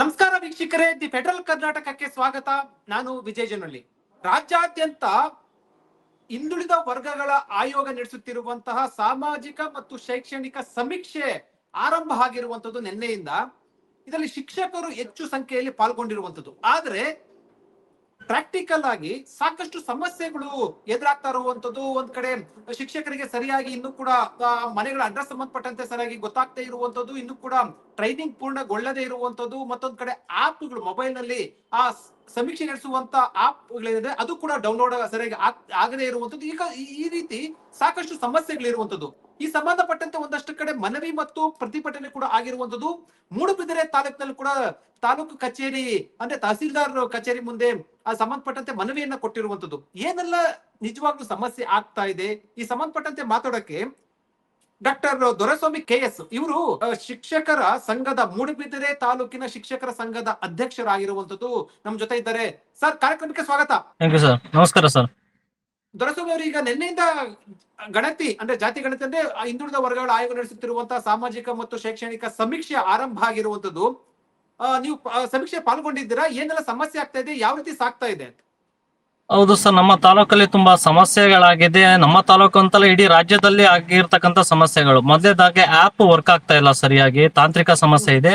ನಮಸ್ಕಾರ ವೀಕ್ಷಕರೇ, the federal ಕರ್ನಾಟಕಕ್ಕೆ ಸ್ವಾಗತ. ನಾನು ವಿಜಯ ಜನಳ್ಳಿ ರಾಜ್ಯಾದ್ಯಂತ ಹಿಂದುಳಿದ ವರ್ಗಗಳ ಆಯೋಗ ನಡೆಸುತ್ತಿರುವಂತಹ ಸಾಮಾಜಿಕ ಮತ್ತು ಶೈಕ್ಷಣಿಕ ಸಮೀಕ್ಷೆ ಆರಂಭ ಆಗಿರುವಂತದ್ದು ನಿನ್ನೆಯಿಂದ. ಇದರಲ್ಲಿ ಶಿಕ್ಷಕರು ಹೆಚ್ಚು ಸಂಖ್ಯೆಯಲ್ಲಿ ಪಾಲ್ಗೊಂಡಿರುವಂತದ್ದು ಆದ್ರೆ ಪ್ರಾಕ್ಟಿಕಲ್ ಆಗಿ ಸಾಕಷ್ಟು ಸಮಸ್ಯೆಗಳು ಎದುರಾಗ್ತಾ ಇರುವಂತದ್ದು ಒಂದ್ ಕಡೆ, ಶಿಕ್ಷಕರಿಗೆ ಸರಿಯಾಗಿ ಇನ್ನೂ ಕೂಡ ಮನೆಗಳ ಅಡ್ರೆಸ್ ಸಂಬಂಧಪಟ್ಟಂತೆ ಸರಿಯಾಗಿ ಗೊತ್ತಾಗ್ತಾ ಇರುವಂತದ್ದು ಇನ್ನು ಕೂಡ ಟ್ರೈನಿಂಗ್ ಪೂರ್ಣಗೊಳ್ಳದೇ ಇರುವಂತದ್ದು ಮತ್ತೊಂದ್ ಕಡೆ ಆಪ್ಗಳು ಮೊಬೈಲ್ನಲ್ಲಿ, ಆ, ಸಮೀಕ್ಷೆ ನಡೆಸುವಂತ ಆಪ್ಗಳಿದೆ, ಅದು ಕೂಡ ಡೌನ್ಲೋಡ್ ಸರಿಯಾಗಿ ಆಗ್- ಆಗದೇ ಇರುವಂತದ್ದು ಈಗ ಈ- ಈ ರೀತಿ ಸಾಕಷ್ಟು ಸಮಸ್ಯೆಗಳಿರುವಂತದ್ದು ಈ ಸಂಬಂಧಪಟ್ಟಂತೆ ಒಂದಷ್ಟು ಕಡೆ ಮನವಿ ಮತ್ತು ಪ್ರತಿಭಟನೆ ಕೂಡ ಆಗಿರುವಂತದ್ದು ಮೂಡುಬಿದಿರೆ ತಾಲೂಕಿನಲ್ಲಿ ಕೂಡ ತಾಲೂಕು ಕಚೇರಿ, ಅಂದ್ರೆ ತಹಸೀಲ್ದಾರ್ ಕಚೇರಿ ಮುಂದೆ ಆ ಸಂಬಂಧಪಟ್ಟಂತೆ ಮನವಿಯನ್ನ ಕೊಟ್ಟಿರುವಂತದ್ದು. ಏನೆಲ್ಲ ನಿಜವಾಗ್ಲೂ ಸಮಸ್ಯೆ ಆಗ್ತಾ ಇದೆ? ಈ ಸಂಬಂಧಪಟ್ಟಂತೆ ಮಾತಾಡೋಕೆ ಡಾಕ್ಟರ್ ದೊರೆಸ್ವಾಮಿ ಕೆ ಎಸ್ ಇವರು ಶಿಕ್ಷಕರ ಸಂಘದ ಮೂಡುಬಿದಿರೆ ತಾಲೂಕಿನ ಶಿಕ್ಷಕರ ಸಂಘದ ಅಧ್ಯಕ್ಷರಾಗಿರುವಂತದ್ದು. ನಮ್ ಜೊತೆ ಇದ್ದಾರೆ. ಸರ್ ಕಾರ್ಯಕ್ರಮಕ್ಕೆ ಸ್ವಾಗತ. ಸರ್ ನಮಸ್ಕಾರ ಸರ್ ದೊರೆಸ್ವಾಮಿ ಅವರು ಈಗ ನಿನ್ನೆಯಿಂದ ಗಣತಿ ಅಂದ್ರೆ ಜಾತಿ ಗಣತಿ ಅಂದ್ರೆ ಹಿಂದುಳಿದ ವರ್ಗಗಳ ಆಯೋಗ ನಡೆಸುತ್ತಿರುವಂತಹ ಸಾಮಾಜಿಕ ಮತ್ತು ಶೈಕ್ಷಣಿಕ ಸಮೀಕ್ಷೆ ಆರಂಭ ಆಗಿರುವಂತದ್ದು. ನೀವು ಸಮೀಕ್ಷೆ ಪಾಲ್ಗೊಂಡಿದ್ದೀರಾ? ಏನೆಲ್ಲ ಸಮಸ್ಯೆ ಆಗ್ತಾ ಇದೆ? ಯಾವ ರೀತಿ ಸಾಕ್ತಾ ಇದೆ ಹೌದು ಸರ್, ನಮ್ಮ ತಾಲೂಕಲ್ಲಿ ತುಂಬಾ ಸಮಸ್ಯೆಗಳಾಗಿದೆ. ನಮ್ಮ ತಾಲೂಕು ಅಂತಲ್ಲ ಇಡೀ ರಾಜ್ಯದಲ್ಲಿ ಆಗಿರ್ತಕ್ಕಂಥ ಸಮಸ್ಯೆಗಳು. ಮೊದಲೇದಾಗೆ ಆಪ್ ವರ್ಕ್ ಆಗ್ತಾ ಇಲ್ಲ ಸರಿಯಾಗಿ. ತಾಂತ್ರಿಕ ಸಮಸ್ಯೆ ಇದೆ.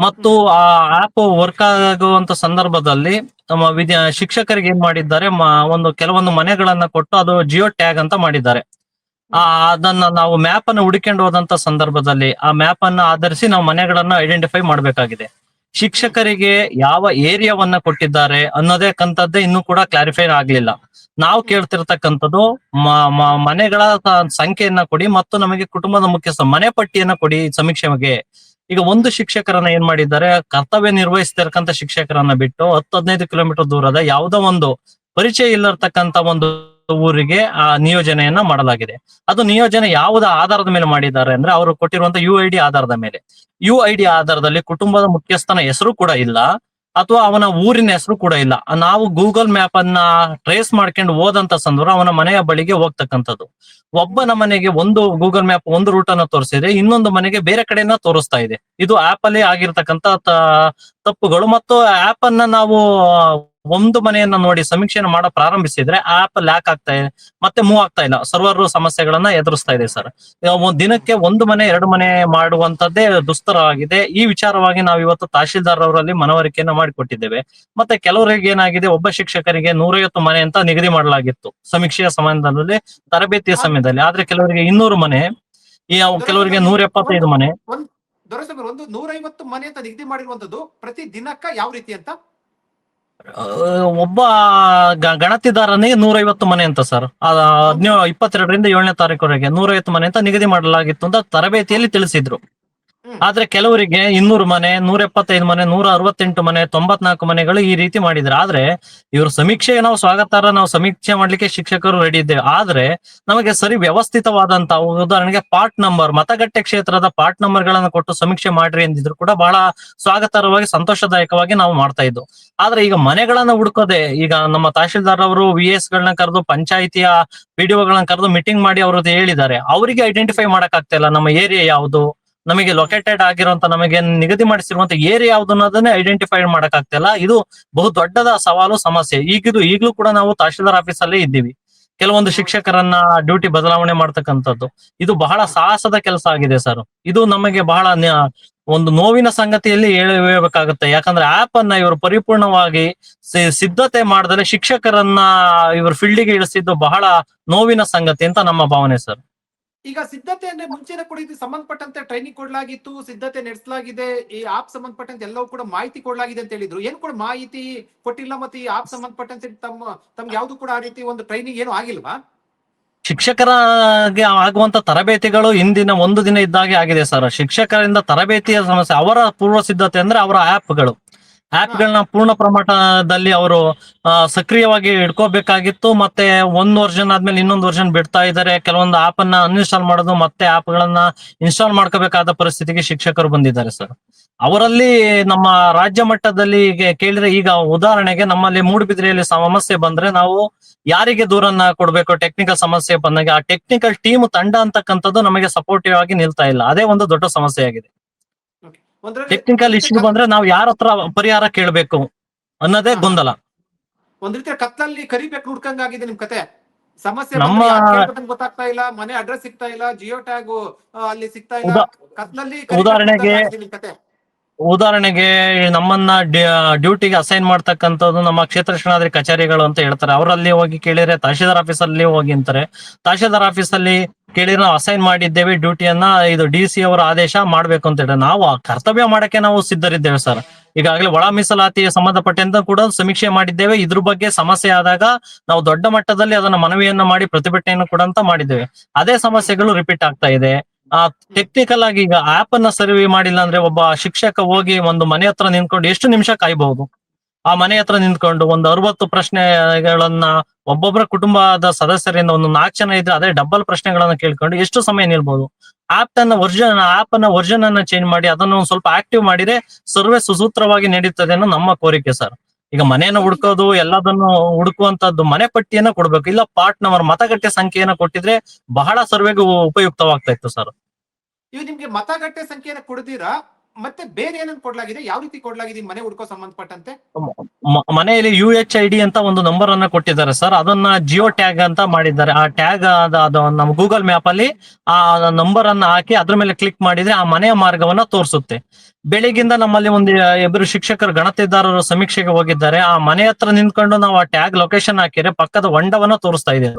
ಮತ್ತು ಆ ಆಪ್ ವರ್ಕ್ ಆಗುವಂತ ಸಂದರ್ಭದಲ್ಲಿ ನಮ್ಮ ವಿದ್ಯಾ, ಶಿಕ್ಷಕರಿಗೆ ಏನ್ ಮಾಡಿದ್ದಾರೆ ಒಂದು ಕೆಲವೊಂದು ಮನೆಗಳನ್ನ ಕೊಟ್ಟು ಅದು ಜಿಯೋ ಟ್ಯಾಗ್ ಅಂತ ಮಾಡಿದ್ದಾರೆ. ಆ, ಅದನ್ನ ನಾವು ಮ್ಯಾಪ್ ಅನ್ನು ಹುಡುಕೊಂಡು ಹೋದಂತ ಸಂದರ್ಭದಲ್ಲಿ ಆ ಮ್ಯಾಪ್ ಅನ್ನ ಆಧರಿಸಿ ನಾವು ಮನೆಗಳನ್ನ ಐಡೆಂಟಿಫೈ ಮಾಡಬೇಕಾಗಿದೆ. ಶಿಕ್ಷಕರಿಗೆ ಯಾವ ಏರಿಯಾವನ್ನ ಕೊಟ್ಟಿದ್ದಾರೆ ಅನ್ನೋದೇ ಕಂತದ್ದೇ ಇನ್ನೂ ಕೂಡ ಕ್ಲಾರಿಫೈ ಆಗ್ಲಿಲ್ಲ. ನಾವು ಕೇಳ್ತಿರ್ತಕ್ಕಂಥದ್ದು ಮನೆಗಳ ಸಂಖ್ಯೆಯನ್ನ ಕೊಡಿ ಮತ್ತು ನಮಗೆ ಕುಟುಂಬದ ಮುಖ್ಯಸ್ಥ ಮನೆ ಪಟ್ಟಿಯನ್ನ ಕೊಡಿ ಸಮೀಕ್ಷೆಗೆ ಈಗ ಒಂದು ಶಿಕ್ಷಕರನ್ನ ಏನ್ ಮಾಡಿದ್ದಾರೆ, ಕರ್ತವ್ಯ ನಿರ್ವಹಿಸ್ತಿರ್ತಕ್ಕಂಥ ಶಿಕ್ಷಕರನ್ನ ಬಿಟ್ಟು ಹತ್ತು ಹದಿನೈದು ಕಿಲೋಮೀಟರ್ ದೂರದ ಯಾವುದೋ ಒಂದು ಪರಿಚಯ ಇಲ್ಲರ್ತಕ್ಕಂಥ ಒಂದು ಊರಿಗೆ ಆ ನಿಯೋಜನೆಯನ್ನ ಮಾಡಲಾಗಿದೆ. ಅದು ನಿಯೋಜನೆ ಯಾವುದ ಆಧಾರದ ಮೇಲೆ ಮಾಡಿದ್ದಾರೆ ಅಂದ್ರೆ ಅವರು ಕೊಟ್ಟಿರುವಂತ ಯು ಐ ಆಧಾರದ ಮೇಲೆ. ಯು ಐ ಡಿ ಆಧಾರದಲ್ಲಿ ಕುಟುಂಬದ ಮುಖ್ಯಸ್ಥನ ಹೆಸರು ಕೂಡ ಇಲ್ಲ, ಅಥವಾ ಅವನ ಊರಿನ ಹೆಸರು ಕೂಡ ಇಲ್ಲ. ನಾವು ಗೂಗಲ್ ಮ್ಯಾಪ್ ಅನ್ನ ಟ್ರೇಸ್ ಮಾಡ್ಕೊಂಡು ಹೋದಂತ ಸಂದರ್ಭ ಅವನ ಮನೆಯ ಬಳಿಗೆ ಹೋಗ್ತಕ್ಕಂಥದ್ದು. ಒಬ್ಬನ ಮನೆಗೆ ಒಂದು ಗೂಗಲ್ ಮ್ಯಾಪ್ ಒಂದು ರೂಟ್ ಅನ್ನ ತೋರಿಸಿದ್ರೆ ಇನ್ನೊಂದು ಮನೆಗೆ ಬೇರೆ ಕಡೆನ ತೋರಿಸ್ತಾ ಇದೆ. ಇದು ಆಪ್ ಅಲ್ಲಿ ಆಗಿರ್ತಕ್ಕಂತ ತಪ್ಪುಗಳು. ಮತ್ತು ಆಪ್ ಅನ್ನ ನಾವು ಒಂದು ಮನೆಯನ್ನ ನೋಡಿ ಸಮೀಕ್ಷೆಯನ್ನು ಮಾಡ ಪ್ರಾರಂಭಿಸಿದ್ರೆ ಆಪ್ ಲ್ಯಾಕ್ ಆಗ್ತಾ ಇದೆ. ಮತ್ತೆ ಮೂವ್ ಆಗ್ತಾ ಇಲ್ಲ. ಸರ್ವರ್ ಸಮಸ್ಯೆಗಳನ್ನ ಎದುರಿಸ್ತಾ ಇದೆ ಸರ್ ದಿನಕ್ಕೆ ಒಂದು ಮನೆ ಎರಡು ಮನೆ ಮಾಡುವಂತದ್ದೇ ದುಸ್ತರವಾಗಿದೆ ಈ ವಿಚಾರವಾಗಿ ನಾವು ಇವತ್ತು ತಹಶೀಲ್ದಾರ್ ಅವರಲ್ಲಿ ಮನವರಿಕೆಯನ್ನ ಮಾಡಿಕೊಟ್ಟಿದ್ದೇವೆ. ಮತ್ತೆ ಕೆಲವರಿಗೆ ಏನಾಗಿದೆ ಒಬ್ಬ ಶಿಕ್ಷಕರಿಗೆ ನೂರೈವತ್ತು ಮನೆ ಅಂತ ನಿಗದಿ ಮಾಡಲಾಗಿತ್ತು ಸಮೀಕ್ಷೆಯ ಸಮಯದಲ್ಲಿ ತರಬೇತಿಯ ಸಮಯದಲ್ಲಿ ಆದ್ರೆ ಕೆಲವರಿಗೆ ಇನ್ನೂರು ಮನೆ ಈ ಕೆಲವರಿಗೆ ನೂರ ಎಪ್ಪತ್ತೈದು ಮನೆ. ಒಂದ್ ನೂರೈವತ್ತು ಮನೆ ಅಂತ ನಿಗದಿ ಮಾಡಿರುವಂತದ್ದು ಪ್ರತಿ ದಿನಕ್ಕ ಯಾವ ರೀತಿ ಅಂತ? ಒಬ್ಬ ಗಣತಿದಾರನಿಗೆ ನೂರೈವತ್ತು ಮನೆ ಅಂತ ಸರ್ ಹದಿನೇಳು ಇಪ್ಪತ್ತೆರಡರಿಂದ ಏಳನೇ ತಾರೀಕುವರೆಗೆ ನೂರೈವತ್ತು ಮನೆ ಅಂತ ನಿಗದಿ ಮಾಡಲಾಗಿತ್ತು ಅಂತ ತರಬೇತಿಯಲ್ಲಿ ತಿಳಿಸಿದ್ರು. ಆದ್ರೆ ಕೆಲವರಿಗೆ ಇನ್ನೂರು ಮನೆ ನೂರ ಎಪ್ಪತ್ತೈದು ಮನೆ ನೂರ ಅರವತ್ತೆಂಟು ಮನೆ, ತೊಂಬತ್ನಾಲ್ಕು ಮನೆಗಳು ಈ ರೀತಿ ಮಾಡಿದ್ರು. ಆದ್ರೆ ಇವ್ರ ಸಮೀಕ್ಷೆಗೆ ನಾವು ಸ್ವಾಗತಾರ ನಾವು ಸಮೀಕ್ಷೆ ಮಾಡ್ಲಿಕ್ಕೆ ಶಿಕ್ಷಕರು ರೆಡಿ ಇದ್ದೇವೆ ಆದ್ರೆ ನಮಗೆ ಸರಿ ವ್ಯವಸ್ಥಿತವಾದಂತ ಉದಾಹರಣೆಗೆ ಪಾರ್ಟ್ ನಂಬರ್ ಮತಗಟ್ಟೆ ಕ್ಷೇತ್ರದ ಪಾರ್ಟ್ ನಂಬರ್ ಗಳನ್ನ ಕೊಟ್ಟು ಸಮೀಕ್ಷೆ ಮಾಡ್ರಿ ಎಂದಿದ್ರು ಕೂಡ ಬಹಳ ಸ್ವಾಗತಾರ್ಹವಾಗಿ, ಸಂತೋಷದಾಯಕವಾಗಿ ನಾವು ಮಾಡ್ತಾ ಇದ್ದು. ಆದ್ರೆ ಈಗ ಮನೆಗಳನ್ನ ಹುಡುಕೋದೆ, ಈಗ ನಮ್ಮ ತಹಶೀಲ್ದಾರ್ ಅವರು ವಿ ಎಸ್ ಗಳನ್ನ ಕರೆದು, ಪಂಚಾಯಿತಿಯ ಗಳನ್ನ ಕರೆದು ಮೀಟಿಂಗ್ ಮಾಡಿ ಅವ್ರದ್ದು ಹೇಳಿದ್ದಾರೆ. ಅವರಿಗೆ ಐಡೆಂಟಿಫೈ ಮಾಡಕ್ ಆಗ್ತಾ ಇಲ್ಲ. ನಮ್ಮ ಏರಿಯಾ ಯಾವುದು? ನಮಗೆ ಲೊಕೇಟೆಡ್ ಆಗಿರುವಂತ ನಮಗೆ ನಿಗದಿ ಮಾಡಿಸಿರುವಂತ ಏರಿಯಾ ಯಾವ್ದು ಅನ್ನೋದನ್ನೇ ಐಡೆಂಟಿಫೈ ಮಾಡಕ್ ಆಗ್ತಿಲ್ಲ ಇದು ಬಹು ದೊಡ್ಡದ ಸವಾಲು, ಸಮಸ್ಯೆ. ಈಗಿದು ಈಗಲೂ ಕೂಡ ನಾವು ತಹಶೀಲ್ದಾರ್ ಆಫೀಸ್ ಅಲ್ಲೇ ಇದ್ದೀವಿ. ಕೆಲವೊಂದು ಶಿಕ್ಷಕರನ್ನ ಡ್ಯೂಟಿ ಬದಲಾವಣೆ ಮಾಡ್ತಕ್ಕಂಥದ್ದು. ಇದು ಬಹಳ ಸಾಹಸದ ಕೆಲಸ ಆಗಿದೆ ಸರ್ ಇದು ನಮಗೆ ಬಹಳ ಒಂದು ನೋವಿನ ಸಂಗತಿಯಲ್ಲಿ ಹೇಳ್ಬೇಕಾಗುತ್ತೆ. ಯಾಕಂದ್ರೆ ಆಪ್ ಅನ್ನ ಇವರು ಪರಿಪೂರ್ಣವಾಗಿ ಸಿದ್ಧತೆ ಮಾಡದಲೆ ಶಿಕ್ಷಕರನ್ನ ಇವರು ಫೀಲ್ಡಿಗೆ ಇಳಿಸಿದ್ದು ಬಹಳ ನೋವಿನ ಸಂಗತಿ ಅಂತ ನಮ್ಮ ಭಾವನೆ ಸರ್ ಈಗ ಸಿದ್ಧತೆ ಅಂದ್ರೆ ಮುಂಚೆನೆ ಕೂಡ ಇದು ಸಂಬಂಧಪಟ್ಟಂತೆ ಟ್ರೈನಿಂಗ್ ಕೊಡ್ಲಾಗಿತ್ತು, ಸಿದ್ಧತೆ ನಡೆಸಲಾಗಿದೆ, ಈ ಆಪ್ ಸಂಬಂಧಪಟ್ಟಂತೆ ಎಲ್ಲವೂ ಕೂಡ ಮಾಹಿತಿ ಕೊಡಲಾಗಿದೆ ಅಂತ ಹೇಳಿದ್ರು. ಏನು ಕೂಡ ಮಾಹಿತಿ ಕೊಟ್ಟಿಲ್ಲ ಮತ್ತೆ ಈ ಆಪ್ ಸಂಬಂಧಪಟ್ಟಂತೆ ತಮ್ಮ, ತಮ್ಗೆ ಯಾವ್ದು ಕೂಡ ಆ ರೀತಿ ಒಂದು ಟ್ರೈನಿಂಗ್ ಏನು ಆಗಿಲ್ವಾ? ಶಿಕ್ಷಕರಿಗೆ ಆಗುವಂತ ತರಬೇತಿಗಳು ಇಂದಿನ ಒಂದು ದಿನ ಇದ್ದಾಗೆ ಆಗಿದೆ ಸರ್. ಶಿಕ್ಷಕರಿಂದ ತರಬೇತಿಯ ಸಮಸ್ಯೆ, ಅವರ ಪೂರ್ವ ಸಿದ್ಧತೆ ಅಂದ್ರೆ ಅವರ ಆಪ್ಗಳು ಆಪ್ಗಳನ್ನ ಪೂರ್ಣ ಪ್ರಮಾಣದಲ್ಲಿ ಅವರು ಸಕ್ರಿಯವಾಗಿ ಇಟ್ಕೋಬೇಕಾಗಿತ್ತು. ಮತ್ತೆ ಒಂದ್ ವರ್ಷನ್ ಆದ್ಮೇಲೆ ಇನ್ನೊಂದು ವರ್ಷನ್ ಬಿಡ್ತಾ ಇದ್ದಾರೆ. ಕೆಲವೊಂದು ಆಪ್ ಅನ್ನ ಅನ್ಇನ್ಸ್ಟಾಲ್ ಮಾಡೋದು ಮತ್ತೆ ಆಪ್ ಗಳನ್ನ ಇನ್ಸ್ಟಾಲ್ ಮಾಡ್ಕೋಬೇಕಾದ ಪರಿಸ್ಥಿತಿಗೆ ಶಿಕ್ಷಕರು ಬಂದಿದ್ದಾರೆ ಸರ್ ಅವರಲ್ಲಿ ನಮ್ಮ ರಾಜ್ಯ ಮಟ್ಟದಲ್ಲಿ ಕೇಳಿದ್ರೆ ಈಗ ಉದಾಹರಣೆಗೆ ನಮ್ಮಲ್ಲಿ ಮೂಡುಬಿದ್ರೆಯಲ್ಲಿ ಸಮಸ್ಯೆ ಬಂದ್ರೆ ನಾವು ಯಾರಿಗೆ ದೂರನ್ನ ಕೊಡ್ಬೇಕು? ಟೆಕ್ನಿಕಲ್ ಸಮಸ್ಯೆ ಬಂದಾಗ ಆ ಟೆಕ್ನಿಕಲ್ ಟೀಮ್ ತಂಡ ಅಂತಕ್ಕಂಥದ್ದು ನಮಗೆ ಸಪೋರ್ಟಿವ್ ಆಗಿ ನಿಲ್ತಾ ಇಲ್ಲ. ಅದೇ ಒಂದು ದೊಡ್ಡ ಸಮಸ್ಯೆ ಆಗಿದೆ ಟೆಕ್ನಿಕಲ್ ಇಶ್ಯೂ ಬಂದ್ರೆ ನಾವು ಯಾರ ಹತ್ರ ಪರಿಹಾರ ಕೇಳಬೇಕು ಅನ್ನೋದೇ ಗೊಂದಲ. ಒಂದ್ ರೀತಿಯ ಕತ್ಲಲ್ಲಿ ಕರಿಬೇಕು ಹುಡ್ಕಂಗಾಗಿದೆ ನಿಮ್ ಕತೆ. ಸಮಸ್ಯೆ ಗೊತ್ತಾಗ್ತಾ ಇಲ್ಲ ಮನೆ ಅಡ್ರೆಸ್ ಸಿಗ್ತಾ ಇಲ್ಲ ಜಿಯೋ ಟ್ಯಾಗ್ ಅಲ್ಲಿ ಸಿಗ್ತಾ ಇಲ್ಲ. ಕತ್ಲಲ್ಲಿ ಉದಾಹರಣೆಗೆ- ಉದಾಹರಣೆಗೆ ನಮ್ಮನ್ನ ಡ್ಯೂಟಿಗೆ ಅಸೈನ್ ಮಾಡ್ತಕ್ಕಂಥದ್ದು ನಮ್ಮ ಕ್ಷೇತ್ರ ಶಿಕ್ಷಣಾಧಿಕಾರಿ ಕಚೇರಿಗಳು ಅಂತ ಹೇಳ್ತಾರೆ. ಅವರಲ್ಲಿ ಹೋಗಿ ಕೇಳಿದ್ರೆ ತಹಶೀಲ್ದಾರ್ ಆಫೀಸ್ ಅಲ್ಲಿ ಹೋಗಿ ಅಂತಾರೆ. ತಹಶೀಲ್ದಾರ್ ಆಫೀಸ್ ಅಲ್ಲಿ ಕೇಳಿದ್ರೆ ನಾವು ಅಸೈನ್ ಮಾಡಿದ್ದೇವೆ ಡ್ಯೂಟಿಯನ್ನ ಇದು ಡಿ ಸಿ ಅವರ ಆದೇಶ ಮಾಡ್ಬೇಕು ಅಂತ ಹೇಳಿ. ನಾವು ಆ ಕರ್ತವ್ಯ ಮಾಡಕ್ಕೆ ನಾವು ಸಿದ್ಧರಿದ್ದೇವೆ ಸರ್. ಈಗಾಗಲೇ ಒಳ ಮೀಸಲಾತಿಗೆ ಸಂಬಂಧಪಟ್ಟಂತ ಕೂಡ ಸಮೀಕ್ಷೆ ಮಾಡಿದ್ದೇವೆ. ಇದ್ರ ಬಗ್ಗೆ ಸಮಸ್ಯೆ ಆದಾಗ ನಾವು ದೊಡ್ಡ ಮಟ್ಟದಲ್ಲಿ ಅದನ್ನ ಮನವಿಯನ್ನ ಮಾಡಿ ಪ್ರತಿಭಟನೆಯನ್ನು ಕೂಡ ಅಂತ ಮಾಡಿದ್ದೇವೆ. ಅದೇ ಸಮಸ್ಯೆಗಳು ರಿಪೀಟ್ ಆಗ್ತಾ ಇದೆ. ಆ ಟೆಕ್ನಿಕಲ್ ಆಗಿ ಈಗ ಆಪ್ ಅನ್ನ ಸರ್ವೆ ಮಾಡಿಲ್ಲ ಅಂದ್ರೆ ಒಬ್ಬ ಶಿಕ್ಷಕ ಹೋಗಿ ಒಂದು ಮನೆ ಹತ್ರ ನಿಂತ್ಕೊಂಡು ಎಷ್ಟು ನಿಮಿಷ ಕಾಯ್ಬಹುದು? ಆ ಮನೆ ಹತ್ರ ನಿಂತ್ಕೊಂಡು ಒಂದು ಅರವತ್ತು ಪ್ರಶ್ನೆಗಳನ್ನ ಒಬ್ಬೊಬ್ಬರ ಕುಟುಂಬದ ಸದಸ್ಯರಿಂದ ಒಂದು ನಾಲ್ಕು ಜನ ಇದ್ರೆ ಅದೇ ಡಬಲ್ ಪ್ರಶ್ನೆಗಳನ್ನ ಕೇಳ್ಕೊಂಡು ಎಷ್ಟು ಸಮಯ ನಿಲ್ಬಹುದು ಆಪ್ ತನ್ನ ವರ್ಜನ್ ಆಪ್ ಅನ್ನ ವರ್ಜನ್ ಅನ್ನ ಚೇಂಜ್ ಮಾಡಿ ಅದನ್ನು ಒಂದು ಸ್ವಲ್ಪ ಆಕ್ಟಿವ್ ಮಾಡಿದ್ರೆ ಸರ್ವೆ ಸುಸೂತ್ರವಾಗಿ ನಡೀತದೆ ಅನ್ನೋ ನಮ್ಮ ಕೋರಿಕೆ ಸರ್ ಈಗ ಮನೆಯನ್ನ ಹುಡ್ಕೋದು, ಎಲ್ಲದನ್ನು ಹುಡುಕುವಂತದ್ದು ಮನೆ ಪಟ್ಟಿಯನ್ನ ಕೊಡ್ಬೇಕು. ಇಲ್ಲ ಪಾರ್ಟ್ ನಂಬರ್ ಮತಗಟ್ಟೆ ಸಂಖ್ಯೆಯನ್ನ ಕೊಟ್ಟಿದ್ರೆ ಬಹಳ ಸರ್ವೆಗೂ ಉಪಯುಕ್ತವಾಗ್ತಾ ಇತ್ತು ಸರ್ ಇವ್ ನಿಮ್ಗೆ ಮತಗಟ್ಟೆ ಸಂಖ್ಯೆಯನ್ನ ಕೊಡ್ತೀರಾ? ಮತ್ತೆ ಬೇರೆ ಏನನ್ನ ಕೊಡ್ಲಾಗಿದೆ? ಯಾವ ರೀತಿ ಕೊಡ್ಲಾಗಿದೆ ಮನೆ ಹುಡ್ಕೋ ಸಂಬಂಧಪಟ್ಟಂತೆ? ಮನೆಯಲ್ಲಿ ಯು ಎಚ್ ಐ ಡಿ ಅಂತ ಒಂದು ನಂಬರ್ ಅನ್ನ ಕೊಟ್ಟಿದ್ದಾರೆ ಸರ್ ಅದನ್ನ ಜಿಯೋ ಟ್ಯಾಗ್ ಅಂತ ಮಾಡಿದ್ದಾರೆ. ಆ ಟ್ಯಾಗ್ ನಮ್ಮ ಗೂಗಲ್ ಮ್ಯಾಪ್ ಅಲ್ಲಿ ಆ ನಂಬರ್ ಅನ್ನ ಹಾಕಿ ಅದ್ರ ಮೇಲೆ ಕ್ಲಿಕ್ ಮಾಡಿದ್ರೆ ಆ ಮನೆಯ ಮಾರ್ಗವನ್ನ ತೋರಿಸುತ್ತೆ. ಬೆಳಿಗ್ಗಿಂದ ನಮ್ಮಲ್ಲಿ ಒಂದು ಇಬ್ಬರು ಶಿಕ್ಷಕರು, ಗಣತಿದಾರರು ಸಮೀಕ್ಷೆಗೆ ಹೋಗಿದ್ದಾರೆ. ಆ ಮನೆ ಹತ್ರ ನಿಂತ್ಕೊಂಡು ನಾವು ಆ ಟ್ಯಾಗ್ ಲೊಕೇಶನ್ ಹಾಕಿದ್ರೆ ಪಕ್ಕದ ಹೊಂಡವನ್ನ ತೋರಿಸ್ತಾ ಇದೆ.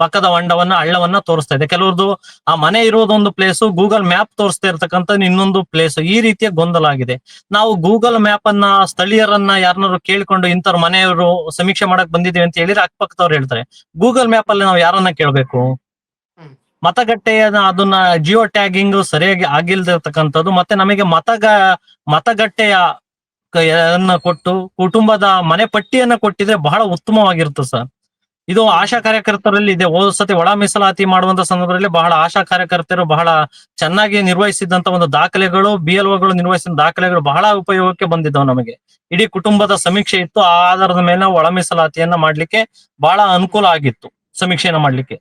ಪಕ್ಕದ ಹೊಂಡವನ್ನ ಹಳ್ಳವನ್ನ ತೋರಿಸ್ತಾ ಇದೆ. ಕೆಲವ್ರದ್ದು ಆ ಮನೆ ಇರೋದೊಂದು ಪ್ಲೇಸ್ ಗೂಗಲ್ ಮ್ಯಾಪ್ ತೋರಿಸ್ತಾ ಇರ್ತಕ್ಕಂಥ ಇನ್ನೊಂದು ಪ್ಲೇಸ್ ಈ ರೀತಿಯ ಗೊಂದಲ ಆಗಿದೆ. ನಾವು ಗೂಗಲ್ ಮ್ಯಾಪ್ ಅನ್ನ ಸ್ಥಳೀಯರನ್ನ ಯಾರನ್ನಾರು ಕೇಳ್ಕೊಂಡು ಇಂಥವ್ರ ಮನೆಯವರು ಸಮೀಕ್ಷೆ ಮಾಡಕ್ ಬಂದಿದ್ದೀವಿ ಅಂತ ಹೇಳಿದ್ರೆ ಅಕ್ಕಪಕ್ಕದವ್ರು ಹೇಳ್ತಾರೆ. ಗೂಗಲ್ ಮ್ಯಾಪ್ ಅಲ್ಲಿ ನಾವು ಯಾರನ್ನ ಕೇಳ್ಬೇಕು. ಮತಗಟ್ಟೆಯ ಅದನ್ನ ಜಿಯೋ ಟ್ಯಾಗಿಂಗ್ ಸರಿಯಾಗಿ ಆಗಿಲ್ದಿರ್ತಕ್ಕಂಥದ್ದು ಮತ್ತೆ ನಮಗೆ ಮತಗ ಮತಗಟ್ಟೆಯ ಕೊಟ್ಟು ಕುಟುಂಬದ ಮನೆ ಪಟ್ಟಿಯನ್ನ ಕೊಟ್ಟಿದ್ರೆ ಬಹಳ ಉತ್ತಮವಾಗಿರುತ್ತೆ ಸರ್. ಇದು ಆಶಾ ಕಾರ್ಯಕರ್ತರಲ್ಲಿ ಇದೆ. ಹೋದ ಸತಿ ಒಳ ಮೀಸಲಾತಿ ಮಾಡುವಂತ ಸಂದರ್ಭದಲ್ಲಿ ಬಹಳ ಆಶಾ ಕಾರ್ಯಕರ್ತರು ಬಹಳ ಚೆನ್ನಾಗಿ ನಿರ್ವಹಿಸಿದಂತ ಒಂದು ದಾಖಲೆಗಳು ಬಿ ಎಲ್ ಒಗಳು ನಿರ್ವಹಿಸಿದ ದಾಖಲೆಗಳು ಬಹಳ ಉಪಯೋಗಕ್ಕೆ ಬಂದಿದ್ದವು ನಮಗೆ. ಇಡೀ ಕುಟುಂಬದ ಸಮೀಕ್ಷೆ ಇತ್ತು. ಆ ಆಧಾರದ ಮೇಲೆ ಒಳ ಮೀಸಲಾತಿಯನ್ನ ಮಾಡ್ಲಿಕ್ಕೆ ಬಹಳ ಅನುಕೂಲ ಆಗಿತ್ತು ಸಮೀಕ್ಷೆಯನ್ನ ಮಾಡ್ಲಿಕ್ಕೆ.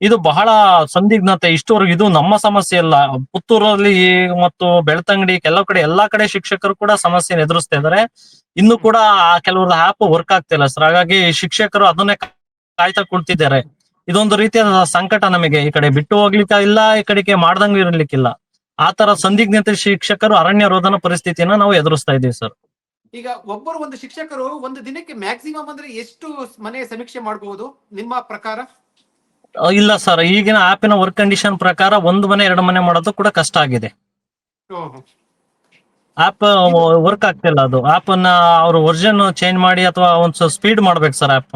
ಇದು ಬಹಳ ಸಂದಿಗ್ಧತೆ. ಇಷ್ಟವರೆಗೂ ಇದು ನಮ್ಮ ಸಮಸ್ಯೆ ಅಲ್ಲ. ಪುತ್ತೂರಲ್ಲಿ ಮತ್ತು ಬೆಳ್ತಂಗಡಿ ಕೆಲವು ಕಡೆ ಎಲ್ಲಾ ಕಡೆ ಶಿಕ್ಷಕರು ಕೂಡ ಸಮಸ್ಯೆ ಎದುರಿಸ್ತಾ ಇದ್ದಾರೆ. ಇನ್ನು ಕೂಡ ಆ ಕೆಲವ್ರದ್ದು ಆಪ್ ವರ್ಕ್ ಆಗ್ತಿಲ್ಲ ಸರ್ ಹಾಗಾಗಿ ಶಿಕ್ಷಕರು ಅದನ್ನೇ ಕಾಯ್ತಾ ಕುಳ್ತಿದ್ದಾರೆ ಇದೊಂದು ರೀತಿಯಾದ ಸಂಕಟ ನಮಗೆ ಈ ಕಡೆ ಬಿಟ್ಟು ಹೋಗ್ಲಿಕ್ಕೆ ಇಲ್ಲ ಈ ಕಡೆಗೆ ಮಾಡ್ದಂಗ ಇರ್ಲಿಕ್ಕಿಲ್ಲ. ಆ ತರ ಸಂದಿಗ್ಧತೆ ಶಿಕ್ಷಕರು ಅರಣ್ಯ ರೋಧನ ಪರಿಸ್ಥಿತಿಯನ್ನ ನಾವು ಎದುರಿಸ್ತಾ ಇದ್ದೀವಿ ಸರ್. ಈಗ ಒಬ್ಬರು ಒಂದು ಶಿಕ್ಷಕರು ಒಂದು ದಿನಕ್ಕೆ ಮ್ಯಾಕ್ಸಿಮಮ್ ಅಂದ್ರೆ ಎಷ್ಟು ಮನೆ ಸಮೀಕ್ಷೆ ಮಾಡಬಹುದು ನಿಮ್ಮ ಪ್ರಕಾರ? ಇಲ್ಲ ಸರ್. ಈಗಿನ ಆಪಿನ ವರ್ಕ್ ಕಂಡೀಷನ್ ಪ್ರಕಾರ ಒಂದು ಮನೆ ಎರಡು ಮನೆ ಮಾಡೋದು ಕೂಡ ಕಷ್ಟ ಆಗಿದೆ. ಆಪ್ ವರ್ಕ್ ಆಗ್ತಿಲ್ಲ ಅದು. ಆಪ್ ಅನ್ನ ಅವ್ರ ವರ್ಜನ್ ಚೇಂಜ್ ಮಾಡಿ ಅಥವಾ ಒಂದ್ ಸ್ಪೀಡ್ ಮಾಡ್ಬೇಕು ಸರ್ ಆಪ್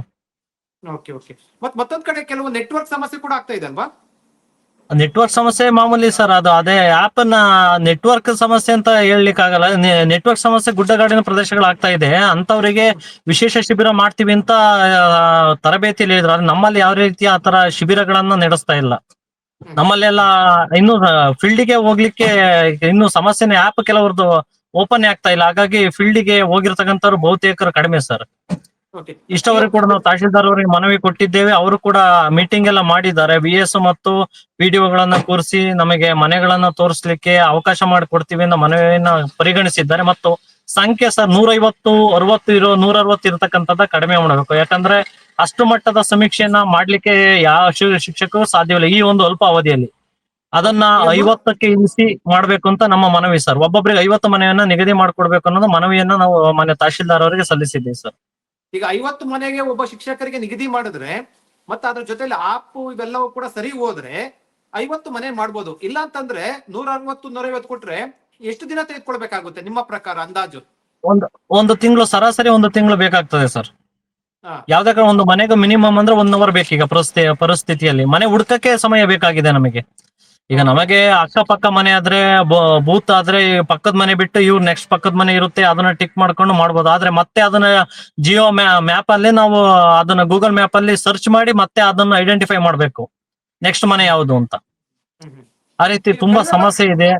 ಓಕೆ ಓಕೆ ಮತ್ ಮತ್ತೊಂದ್ ಕಡೆ ಕೆಲವು ನೆಟ್ವರ್ಕ್ ಸಮಸ್ಯೆ ಕೂಡ ಆಗ್ತಾ ಇದೆ ಅಲ್ವಾ? ನೆಟ್ವರ್ಕ್ ಸಮಸ್ಯೆ ಮಾಮೂಲಿ ಸರ್, ಅದು ಅದೇ ಆಪ್ನ ನೆಟ್ವರ್ಕ್ ಸಮಸ್ಯೆ ಅಂತ ಹೇಳಲಿಕ್ಕೆ ಆಗಲ್ಲ ನೆಟ್ವರ್ಕ್ ಸಮಸ್ಯೆ ಗುಡ್ಡಗಾಡಿನ ಪ್ರದೇಶಗಳು ಆಗ್ತಾ ಇದೆ. ಅಂತವರಿಗೆ ವಿಶೇಷ ಶಿಬಿರ ಮಾಡ್ತೀವಿ ಅಂತ ತರಬೇತಿ ತರಬೇತಿಯಲ್ಲಿ ಹೇಳಿದ್ರು. ನಮ್ಮಲ್ಲಿ ಯಾವ ರೀತಿ ಆ ತರ ಶಿಬಿರಗಳನ್ನ ನಡೆಸ್ತಾ ಇಲ್ಲ. ನಮ್ಮಲ್ಲೆಲ್ಲ ಇನ್ನು ಫೀಲ್ಡಿಗೆ ಹೋಗ್ಲಿಕ್ಕೆ ಇನ್ನು ಸಮಸ್ಯೆನೆ ಆಪ್ ಕೆಲವ್ರದ್ದು ಓಪನ್ ಆಗ್ತಾ ಇಲ್ಲ. ಹಾಗಾಗಿ ಫೀಲ್ಡ್ಗೆ ಹೋಗಿರ್ತಕ್ಕಂಥವ್ರು ಬಹುತೇಕರು ಕಡಿಮೆ ಸರ್. ಇಷ್ಟವರೆಗೂ ಕೂಡ ನಾವು ತಹಶೀಲ್ದಾರ್ ಅವರಿಗೆ ಮನವಿ ಕೊಟ್ಟಿದ್ದೇವೆ. ಅವರು ಕೂಡ ಮೀಟಿಂಗ್ ಎಲ್ಲ ಮಾಡಿದ್ದಾರೆ. ವಿ ಎಸ್ ಮತ್ತು ವಿಡಿಯೋಗಳನ್ನ ಕೂರಿಸಿ ನಮಗೆ ಮನೆಗಳನ್ನ ತೋರಿಸ್ಲಿಕ್ಕೆ ಅವಕಾಶ ಮಾಡಿಕೊಡ್ತೀವಿ ಅಂತ ಮನವಿಯನ್ನ ಪರಿಗಣಿಸಿದ್ದಾರೆ. ಮತ್ತು ಸಂಖ್ಯೆ ಸರ್ ನೂರೈವತ್ತು, ಅರವತ್ತು ಇರೋ ನೂರ ಅರವತ್ತು ಇರತಕ್ಕಂಥದ್ದ ಕಡಿಮೆ ಮಾಡಬೇಕು. ಯಾಕಂದ್ರೆ ಅಷ್ಟು ಮಟ್ಟದ ಸಮೀಕ್ಷೆಯನ್ನ ಮಾಡ್ಲಿಕ್ಕೆ ಯಾವ ಶಿಕ್ಷಕರು ಸಾಧ್ಯವಿಲ್ಲ. ಈ ಒಂದು ಅಲ್ಪ ಅವಧಿಯಲ್ಲಿ. ಅದನ್ನ ಐವತ್ತಕ್ಕೆ ಇಳಿಸಿ ಮಾಡ್ಬೇಕು ಅಂತ ನಮ್ಮ ಮನವಿ ಸರ್. ಒಬ್ಬೊಬ್ಬರಿಗೆ ಐವತ್ತು ಮನೆಯನ್ನ ನಿಗದಿ ಮಾಡ್ಕೊಡ್ಬೇಕು ಅನ್ನೋದು ಮನವಿಯನ್ನ ನಾವು ಮನೆ ತಹಶೀಲ್ದಾರ್ ಅವರಿಗೆ ಸಲ್ಲಿಸಿದ್ದೀವಿ ಸರ್. ಈಗ ಐವತ್ತು ಮನೆಗೆ ಒಬ್ಬ ಶಿಕ್ಷಕರಿಗೆ ನಿಗದಿ ಮಾಡಿದ್ರೆ ಮತ್ತೆ ಅದ್ರ ಜೊತೆಲಿ ಆಪ್ ಇವೆಲ್ಲವೂ ಕೂಡ ಸರಿ ಹೋದ್ರೆ ಐವತ್ತು ಮನೆ ಮಾಡ್ಬೋದು. ಇಲ್ಲ ಅಂತಂದ್ರೆ ನೂರ ಅರವತ್ತು ನೂರ ಐವತ್ತು ಕೊಟ್ರೆ ಎಷ್ಟು ದಿನ ತೆಗೆದುಕೊಳ್ಬೇಕಾಗುತ್ತೆ ನಿಮ್ಮ ಪ್ರಕಾರ ಅಂದಾಜು? ಒಂದು ಒಂದು ತಿಂಗಳು ಸರಾಸರಿ ಒಂದು ತಿಂಗಳು ಬೇಕಾಗ್ತದೆ ಸರ್. ಯಾವ್ದಾಕ ಒಂದು ಮನೆಗೆ ಮಿನಿಮಮ್ ಅಂದ್ರೆ ಒನ್ ಅವರ್ ಬೇಕೀಗ ಪರಿಸ್ಥಿತಿ ಪರಿಸ್ಥಿತಿಯಲ್ಲಿ. ಮನೆ ಹುಡ್ಕಕ್ಕೆ ಸಮಯ ಬೇಕಾಗಿದೆ ನಮಗೆ. ಈಗ ನಮಗೆ ಅಕ್ಕಪಕ್ಕ ಮನೆ ಆದ್ರೆ ಬೂತ್ ಆದ್ರೆ ಪಕ್ಕದ ಮನೆ ಬಿಟ್ಟು ಇವ್ರು ನೆಕ್ಸ್ಟ್ ಪಕ್ಕದ ಮನೆ ಇರುತ್ತೆ ಅದನ್ನ ಟಿಕ್ ಮಾಡ್ಕೊಂಡು ಮಾಡ್ಬೋದು. ಆದ್ರೆ ಮತ್ತೆ ಅದನ್ನ ಜಿಯೋ ಮ್ಯಾಪ್ ಅಲ್ಲಿ ನಾವು ಅದನ್ನ ಗೂಗಲ್ ಮ್ಯಾಪ್ ಅಲ್ಲಿ ಸರ್ಚ್ ಮಾಡಿ ಮತ್ತೆ ಅದನ್ನ ಐಡೆಂಟಿಫೈ ಮಾಡ್ಬೇಕು. ನೆಕ್ಸ್ಟ್ ಮನೆ ಯಾವುದು ಅಂತ. ಆ ರೀತಿ ತುಂಬಾ ಸಮಸ್ಯೆ ಇದೆ.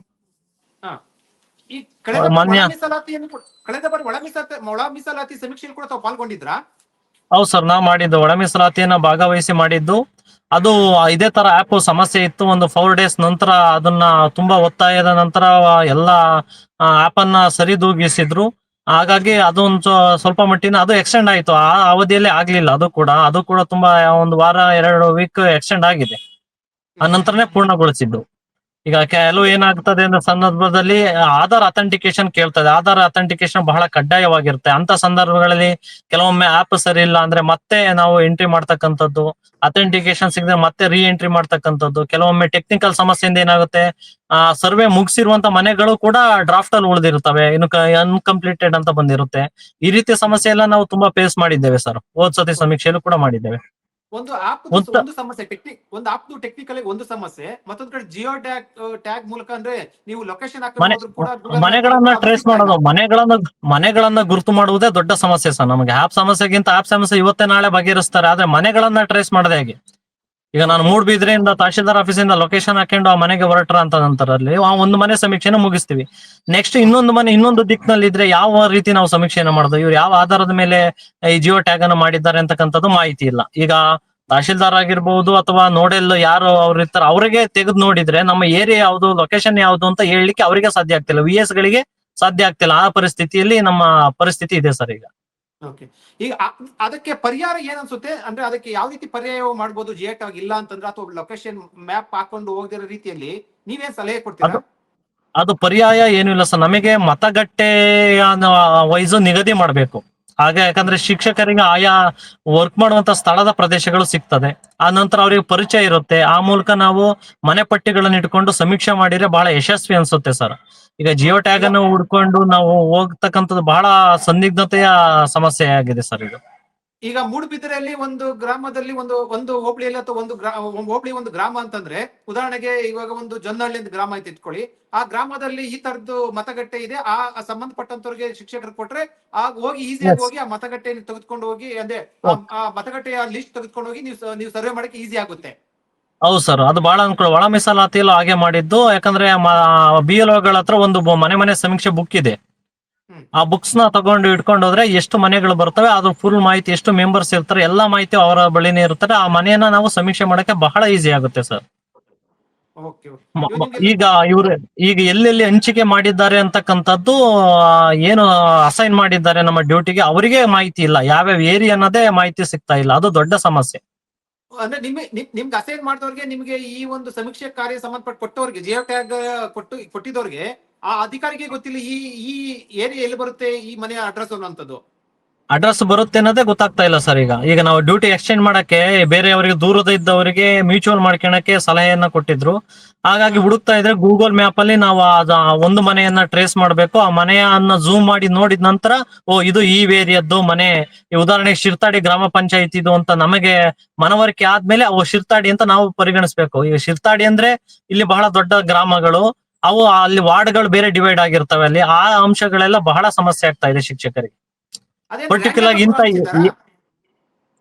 ಈ ಕಳೆದ ಬಾರಿ ಮಾನ್ಯ- ಒಳ ಕೂಡ- ಕಳೆದ ಬಾರಿ ಒಳ ಮೀಸಲಾತಿ ಒಳ ಮೀಸಲಾತಿ ಸಮೀಕ್ಷೆಯಲ್ಲಿ ಕೂಡ ತಾವು ಪಾಲ್ಗೊಂಡಿದ್ರಾ? ಹೌದು ಸರ್ ನಾ ಮಾಡಿದ್ದು. ಒಳ ಮೀಸಲಾತಿಯನ್ನ ಭಾಗವಹಿಸಿ ಮಾಡಿದ್ದು. ಅದು ಇದೇ ತರ ಆಪ್ ಸಮಸ್ಯೆ ಇತ್ತು. ಒಂದು ಫೋರ್ ಡೇಸ್ ನಂತರ ಅದನ್ನ ತುಂಬಾ ಒತ್ತಾಯದ ನಂತರ ಎಲ್ಲ ಆಪ್ ಅನ್ನ ಸರಿದೂಗಿಸಿದ್ರು. ಹಾಗಾಗಿ ಅದೊಂದು ಸ್ವಲ್ಪ ಮಟ್ಟಿನ ಅದು ಎಕ್ಸ್ಟೆಂಡ್ ಆಯ್ತು. ಆ ಅವಧಿಯಲ್ಲಿ ಆಗ್ಲಿಲ್ಲ ಅದು ಕೂಡ. ಅದು ಕೂಡ ತುಂಬಾ ಒಂದು ವಾರ, ಎರಡು ವೀಕ್ ಎಕ್ಸ್ಟೆಂಡ್ ಆಗಿದೆ. ಆ ನಂತರನೇ ಪೂರ್ಣಗೊಳಿಸಿದ್ದು. ಈಗ ಕೆಲವು ಏನಾಗ್ತದೆ ಅಂದ್ರೆ ಸಂದರ್ಭದಲ್ಲಿ ಆಧಾರ್ ಅಥೆಂಟಿಕೇಶನ್ ಕೇಳ್ತದೆ. ಆಧಾರ್ ಅಥೆಂಟಿಕೇಶನ್ ಬಹಳ ಕಡ್ಡಾಯವಾಗಿರುತ್ತೆ. ಅಂತ ಸಂದರ್ಭಗಳಲ್ಲಿ ಕೆಲವೊಮ್ಮೆ ಆಪ್ ಸರಿ ಇಲ್ಲ ಅಂದ್ರೆ ಮತ್ತೆ ನಾವು ಎಂಟ್ರಿ ಮಾಡ್ತಕ್ಕಂಥದ್ದು ಅಥೆಂಟಿಕೇಶನ್ ಸಿಗದೆ ಮತ್ತೆ ರೀ ಎಂಟ್ರಿ ಮಾಡ್ತಕ್ಕಂಥದ್ದು. ಕೆಲವೊಮ್ಮೆ ಟೆಕ್ನಿಕಲ್ ಸಮಸ್ಯೆಯಿಂದ ಏನಾಗುತ್ತೆ, ಆ ಸರ್ವೆ ಮುಗಿಸಿರುವಂತ ಮನೆಗಳು ಕೂಡ ಡ್ರಾಫ್ಟ್ ಅಲ್ಲಿ ಉಳಿದಿರ್ತವೆ ಇನ್ನು ಅನ್ಕಂಪ್ಲೀಟೆಡ್ ಅಂತ ಬಂದಿರುತ್ತೆ. ಈ ರೀತಿಯ ಸಮಸ್ಯೆ ಎಲ್ಲ ನಾವು ತುಂಬಾ ಫೇಸ್ ಮಾಡಿದ್ದೇವೆ ಸರ್ ಹೋದ್ ಸತಿ ಸಮೀಕ್ಷೆಯಲ್ಲೂ ಕೂಡ ಮಾಡಿದ್ದೇವೆ. ಒಂದು ಆಪ್ ಒಂದು- ಸಮಸ್ಯೆ ಟೆಕ್ನಿಕ್ ಒಂದು ಆಪ್ ಟೆಕ್ನಿಕಲ್ ಒಂದು ಸಮಸ್ಯೆ ಮತ್ತೊಂದ್ ಕಡೆ ಜಿಯೋ ಟ್ಯಾಗ್ ಟ್ಯಾಗ್ ಮೂಲಕ ಅಂದ್ರೆ ನೀವು ಲೊಕೇಶನ್ ಮನೆಗಳನ್ನ ಟ್ರೇಸ್ ಮಾಡೋದು ಮನೆಗಳನ್ನ ಮನೆಗಳನ್ನ ಗುರುತು ಮಾಡುವುದೇ ದೊಡ್ಡ ಸಮಸ್ಯೆ ಸರ್. ನಮಗೆ ಆಪ್ ಸಮಸ್ಯೆಗಿಂತ ಆಪ್ ಸಮಸ್ಯೆ ಇವತ್ತೇ ನಾಳೆ ಬಗೆಹರಿಸ್ತಾರೆ ಆದ್ರೆ ಮನೆಗಳನ್ನ ಟ್ರೇಸ್ ಮಾಡದೆ ಹೇಗೆ? ಈಗ ನಾನು ಮೂಡ್ಬಿದ್ರೆಯಿಂದ ತಹಶೀಲ್ದಾರ್ ಆಫೀಸಿಂದ ಲೊಕೇಶನ್ ಹಾಕೊಂಡು ಆ ಮನೆಗೆ ಹೊರಟ್ರ ಅಂತ ನಂತರಲ್ಲಿ ಆ ಒಂದು ಮನೆ ಸಮೀಕ್ಷೆನ ಮುಗಿಸ್ತೀವಿ. ನೆಕ್ಸ್ಟ್ ಇನ್ನೊಂದು ಮನೆ ಇನ್ನೊಂದು ದಿಕ್ಕಿನಲ್ಲಿ ಇದ್ರೆ ಯಾವ ರೀತಿ ನಾವು ಸಮೀಕ್ಷೆನ ಮಾಡೋದು? ಇವ್ರು ಯಾವ ಆಧಾರದ ಮೇಲೆ ಈ ಜಿಯೋ ಟ್ಯಾಗ್ ಅನ್ನು ಮಾಡಿದ್ದಾರೆ ಅಂತಕ್ಕಂಥದ್ದು ಮಾಹಿತಿ ಇಲ್ಲ. ಈಗ ತಹಶೀಲ್ದಾರ್ ಆಗಿರ್ಬಹುದು ಅಥವಾ ನೋಡೆಲ್ ಯಾರು ಅವ್ರು ಇರ್ತಾರೆ, ಅವರಿಗೆ ತೆಗೆದು ನೋಡಿದ್ರೆ ನಮ್ಮ ಏರಿಯಾ ಯಾವುದು ಲೊಕೇಶನ್ ಯಾವುದು ಅಂತ ಹೇಳಲಿಕ್ಕೆ ಅವರಿಗೆ ಸಾಧ್ಯ ಆಗ್ತಿಲ್ಲ. ವಿ ಗಳಿಗೆ ಸಾಧ್ಯ ಆಗ್ತಿಲ್ಲ. ಆ ಪರಿಸ್ಥಿತಿಯಲ್ಲಿ ನಮ್ಮ ಪರಿಸ್ಥಿತಿ ಇದೆ ಸರ್ ಈಗ. Okay. ಈಗ ಅದಕ್ಕೆ ಪರಿಹಾರ ಏನ್ ಅನ್ಸುತ್ತೆ ಅಂದ್ರೆ ಅದಕ್ಕೆ ಯಾವ ರೀತಿ ಪರ್ಯಾಯ ಮಾಡ್ಬೋದು? ಜಿಯಟ್ ಆಗಿ ಇಲ್ಲ ಅಂತಂದ್ರೆ ಅಥವಾ ಲೊಕೇಶನ್ ಮ್ಯಾಪ್ ಹಾಕೊಂಡು ಹೋಗದಿರೋ ರೀತಿಯಲ್ಲಿ ನೀವೇನ್ ಸಲಹೆ ಕೊಡ್ತೀರಾ? ಅದು ಪರ್ಯಾಯ ಏನು ಇಲ್ಲ ಸರ್. ನಮಗೆ ಮತಗಟ್ಟೆ ವೈಸು ನಿಗದಿ ಮಾಡಬೇಕು. ಹಾಗೆ ಯಾಕಂದ್ರೆ ಶಿಕ್ಷಕರಿಗೆ ಆಯಾ ವರ್ಕ್ ಮಾಡುವಂತ ಸ್ಥಳದ ಪ್ರದೇಶಗಳು ಸಿಗ್ತದೆ. ಆ ನಂತರ ಅವರಿಗೆ ಪರಿಚಯ ಇರುತ್ತೆ. ಆ ಮೂಲಕ ನಾವು ಮನೆ ಪಟ್ಟಿಗಳನ್ನ ಇಟ್ಕೊಂಡು ಸಮೀಕ್ಷೆ ಮಾಡಿದ್ರೆ ಬಹಳ ಯಶಸ್ವಿ ಅನ್ಸುತ್ತೆ ಸರ್. ಈಗ ಜಿಯೋ ಟ್ಯಾಗ್ ಅನ್ನು ಹುಡ್ಕೊಂಡು ನಾವು ಹೋಗ್ತಕ್ಕಂಥದ್ದು ಬಹಳ ಸಂದಿಗ್ಧತೆಯ ಸಮಸ್ಯೆ ಆಗಿದೆ ಸರ್ ಇದು. ಈಗ ಮೂಡುಬಿದಿರೆಯಲ್ಲಿ ಒಂದು ಗ್ರಾಮದಲ್ಲಿ ಒಂದು ಒಂದು ಹೋಬಳಿಯಲ್ಲಿ ಅಥವಾ ಒಂದು ಗ್ರಾ ಹೋಬಳಿ ಒಂದು ಗ್ರಾಮ ಅಂತಂದ್ರೆ ಉದಾಹರಣೆಗೆ ಇವಾಗ ಒಂದು ಜೊನ್ನಹಳ್ಳಿ ಅಂತ ಗ್ರಾಮ ಅಂತ ಇಟ್ಕೊಳ್ಳಿ. ಆ ಗ್ರಾಮದಲ್ಲಿ ಈ ತರದ್ದು ಮತಗಟ್ಟೆ ಇದೆ. ಆ ಆ ಸಂಬಂಧಪಟ್ಟಂತವ್ರಿಗೆ ಶಿಕ್ಷಕರು ಕೊಟ್ರೆ ಆಗ ಹೋಗಿ ಈಸಿಯಾಗಿ. ಹೋಗಿ ಆ ಮತಗಟ್ಟೆಯನ್ನು ತೆಗೆದುಕೊಂಡು ಹೋಗಿ ಅಂದ್ರೆ ಆ- ಆ ಮತಗಟ್ಟೆಯ ಲಿಸ್ಟ್ ತೆಗೆದುಕೊಂಡು ಹೋಗಿ ನೀವು ನೀವು ಸರ್ವೆ ಮಾಡಕ್ಕೆ ಈಸಿ ಆಗುತ್ತೆ. ಹೌದು ಸರ್ ಅದು ಬಹಳ ಅನುಕೂಲ. ಒಳ ಮೀಸಲಾತಿಯಲ್ಲೂ ಹಾಗೆ ಮಾಡಿದ್ದು. ಯಾಕಂದ್ರೆ ಬಿ ಎಲ್ಗಳ ಹತ್ರ ಒಂದು ಮನೆ ಮನೆ ಸಮೀಕ್ಷೆ ಬುಕ್ ಇದೆ. ಆ ಬುಕ್ಸ್ನ ತಗೊಂಡು ಇಟ್ಕೊಂಡು ಹೋದ್ರೆ ಎಷ್ಟು ಮನೆಗಳು ಬರ್ತವೆ ಅದು ಫುಲ್ ಮಾಹಿತಿ ಎಷ್ಟು ಮೆಂಬರ್ಸ್ ಇರ್ತಾರೆ ಎಲ್ಲಾ ಮಾಹಿತಿ ಅವರ ಬಳಿನೇ ಇರ್ತಾರೆ ಆ ಮನೆಯನ್ನ ನಾವು ಸಮೀಕ್ಷೆ ಮಾಡಕ್ಕೆ ಬಹಳ ಈಸಿ ಆಗುತ್ತೆ ಸರ್ ಈಗ ಇವ್ರು ಈಗ ಎಲ್ಲೆಲ್ಲಿ ಹಂಚಿಕೆ ಮಾಡಿದ್ದಾರೆ ಅಂತಕ್ಕಂಥದ್ದು ಏನು ಅಸೈನ್ ಮಾಡಿದ್ದಾರೆ ನಮ್ಮ ಡ್ಯೂಟಿಗೆ ಅವರಿಗೆ ಮಾಹಿತಿ ಇಲ್ಲ. ಯಾವ್ಯಾವ ಏರಿಯಾ ಅನ್ನೋದೇ ಮಾಹಿತಿ ಸಿಗ್ತಾ ಇಲ್ಲ. ಅದು ದೊಡ್ಡ ಸಮಸ್ಯೆ. ಅಂದ್ರೆ ನಿಮ್ಗೆ ನಿಮ್- ನಿಮ್ಗೆ ಅಸೈನ್ ಮಾಡಿದವ್ರಿಗೆ ನಿಮ್ಗೆ ಈ ಒಂದು ಸಮೀಕ್ಷೆ ಕಾರ್ಯ ಸಂಬಂಧಪಟ್ಟ ಕೊಟ್ಟವ್ರಿಗೆ ಜಿಯೋ ಟ್ಯಾಗ್ ಕೊಟ್ಟು, ಕೊಟ್ಟಿದ್ದವ್ರಿಗೆ, ಆ ಅಧಿಕಾರಿಗೆ ಗೊತ್ತಿಲ್ಲ ಈ ಈ ಏರಿಯಾ ಎಲ್ಲಿ ಬರುತ್ತೆ, ಈ ಮನೆಯ ಅಡ್ರೆಸ್ ಅನ್ನೋಂಥದ್ದು ಅಡ್ರೆಸ್ ಬರುತ್ತೆ ಅನ್ನೋದೇ ಗೊತ್ತಾಗ್ತಾ ಇಲ್ಲ ಸರ್ ಈಗ. ಈಗ ನಾವು ಡ್ಯೂಟಿ ಎಕ್ಸ್ಚೇಂಜ್ ಮಾಡಕ್ಕೆ, ಬೇರೆಯವರಿಗೆ ದೂರದ ಇದ್ದವರಿಗೆ ಮ್ಯೂಚುವಲ್ ಮಾಡ್ಕೊಳಕ್ಕೆ ಸಲಹೆಯನ್ನ ಕೊಟ್ಟಿದ್ರು. ಹಾಗಾಗಿ ಹುಡುಕ್ತಾ ಇದ್ರೆ ಗೂಗಲ್ ಮ್ಯಾಪ್ ಅಲ್ಲಿ ನಾವು ಒಂದು ಮನೆಯನ್ನ ಟ್ರೇಸ್ ಮಾಡಬೇಕು. ಆ ಮನೆಯನ್ನ ಝೂಮ್ ಮಾಡಿ ನೋಡಿದ ನಂತರ, ಓ, ಇದು ಈ ವೇರಿಯದ್ದು ಮನೆ. ಉದಾಹರಣೆಗೆ ಶಿರ್ತಾಡಿ ಗ್ರಾಮ ಪಂಚಾಯತ್ ಇದು ಅಂತ ನಮಗೆ ಮನವರಿಕೆ ಆದ್ಮೇಲೆ ಅವು ಶಿರ್ತಾಡಿ ಅಂತ ನಾವು ಪರಿಗಣಿಸ್ಬೇಕು. ಈಗ ಶಿರ್ತಾಡಿ ಅಂದ್ರೆ ಇಲ್ಲಿ ಬಹಳ ದೊಡ್ಡ ಗ್ರಾಮಗಳು. ಅವು ಅಲ್ಲಿ ವಾರ್ಡ್ಗಳು ಬೇರೆ ಡಿವೈಡ್ ಆಗಿರ್ತವೆ ಅಲ್ಲಿ. ಆ ಅಂಶಗಳೆಲ್ಲ ಬಹಳ ಸಮಸ್ಯೆ ಆಗ್ತಾ ಇದೆ ಶಿಕ್ಷಕರಿಗೆ. Particular ಇಂತ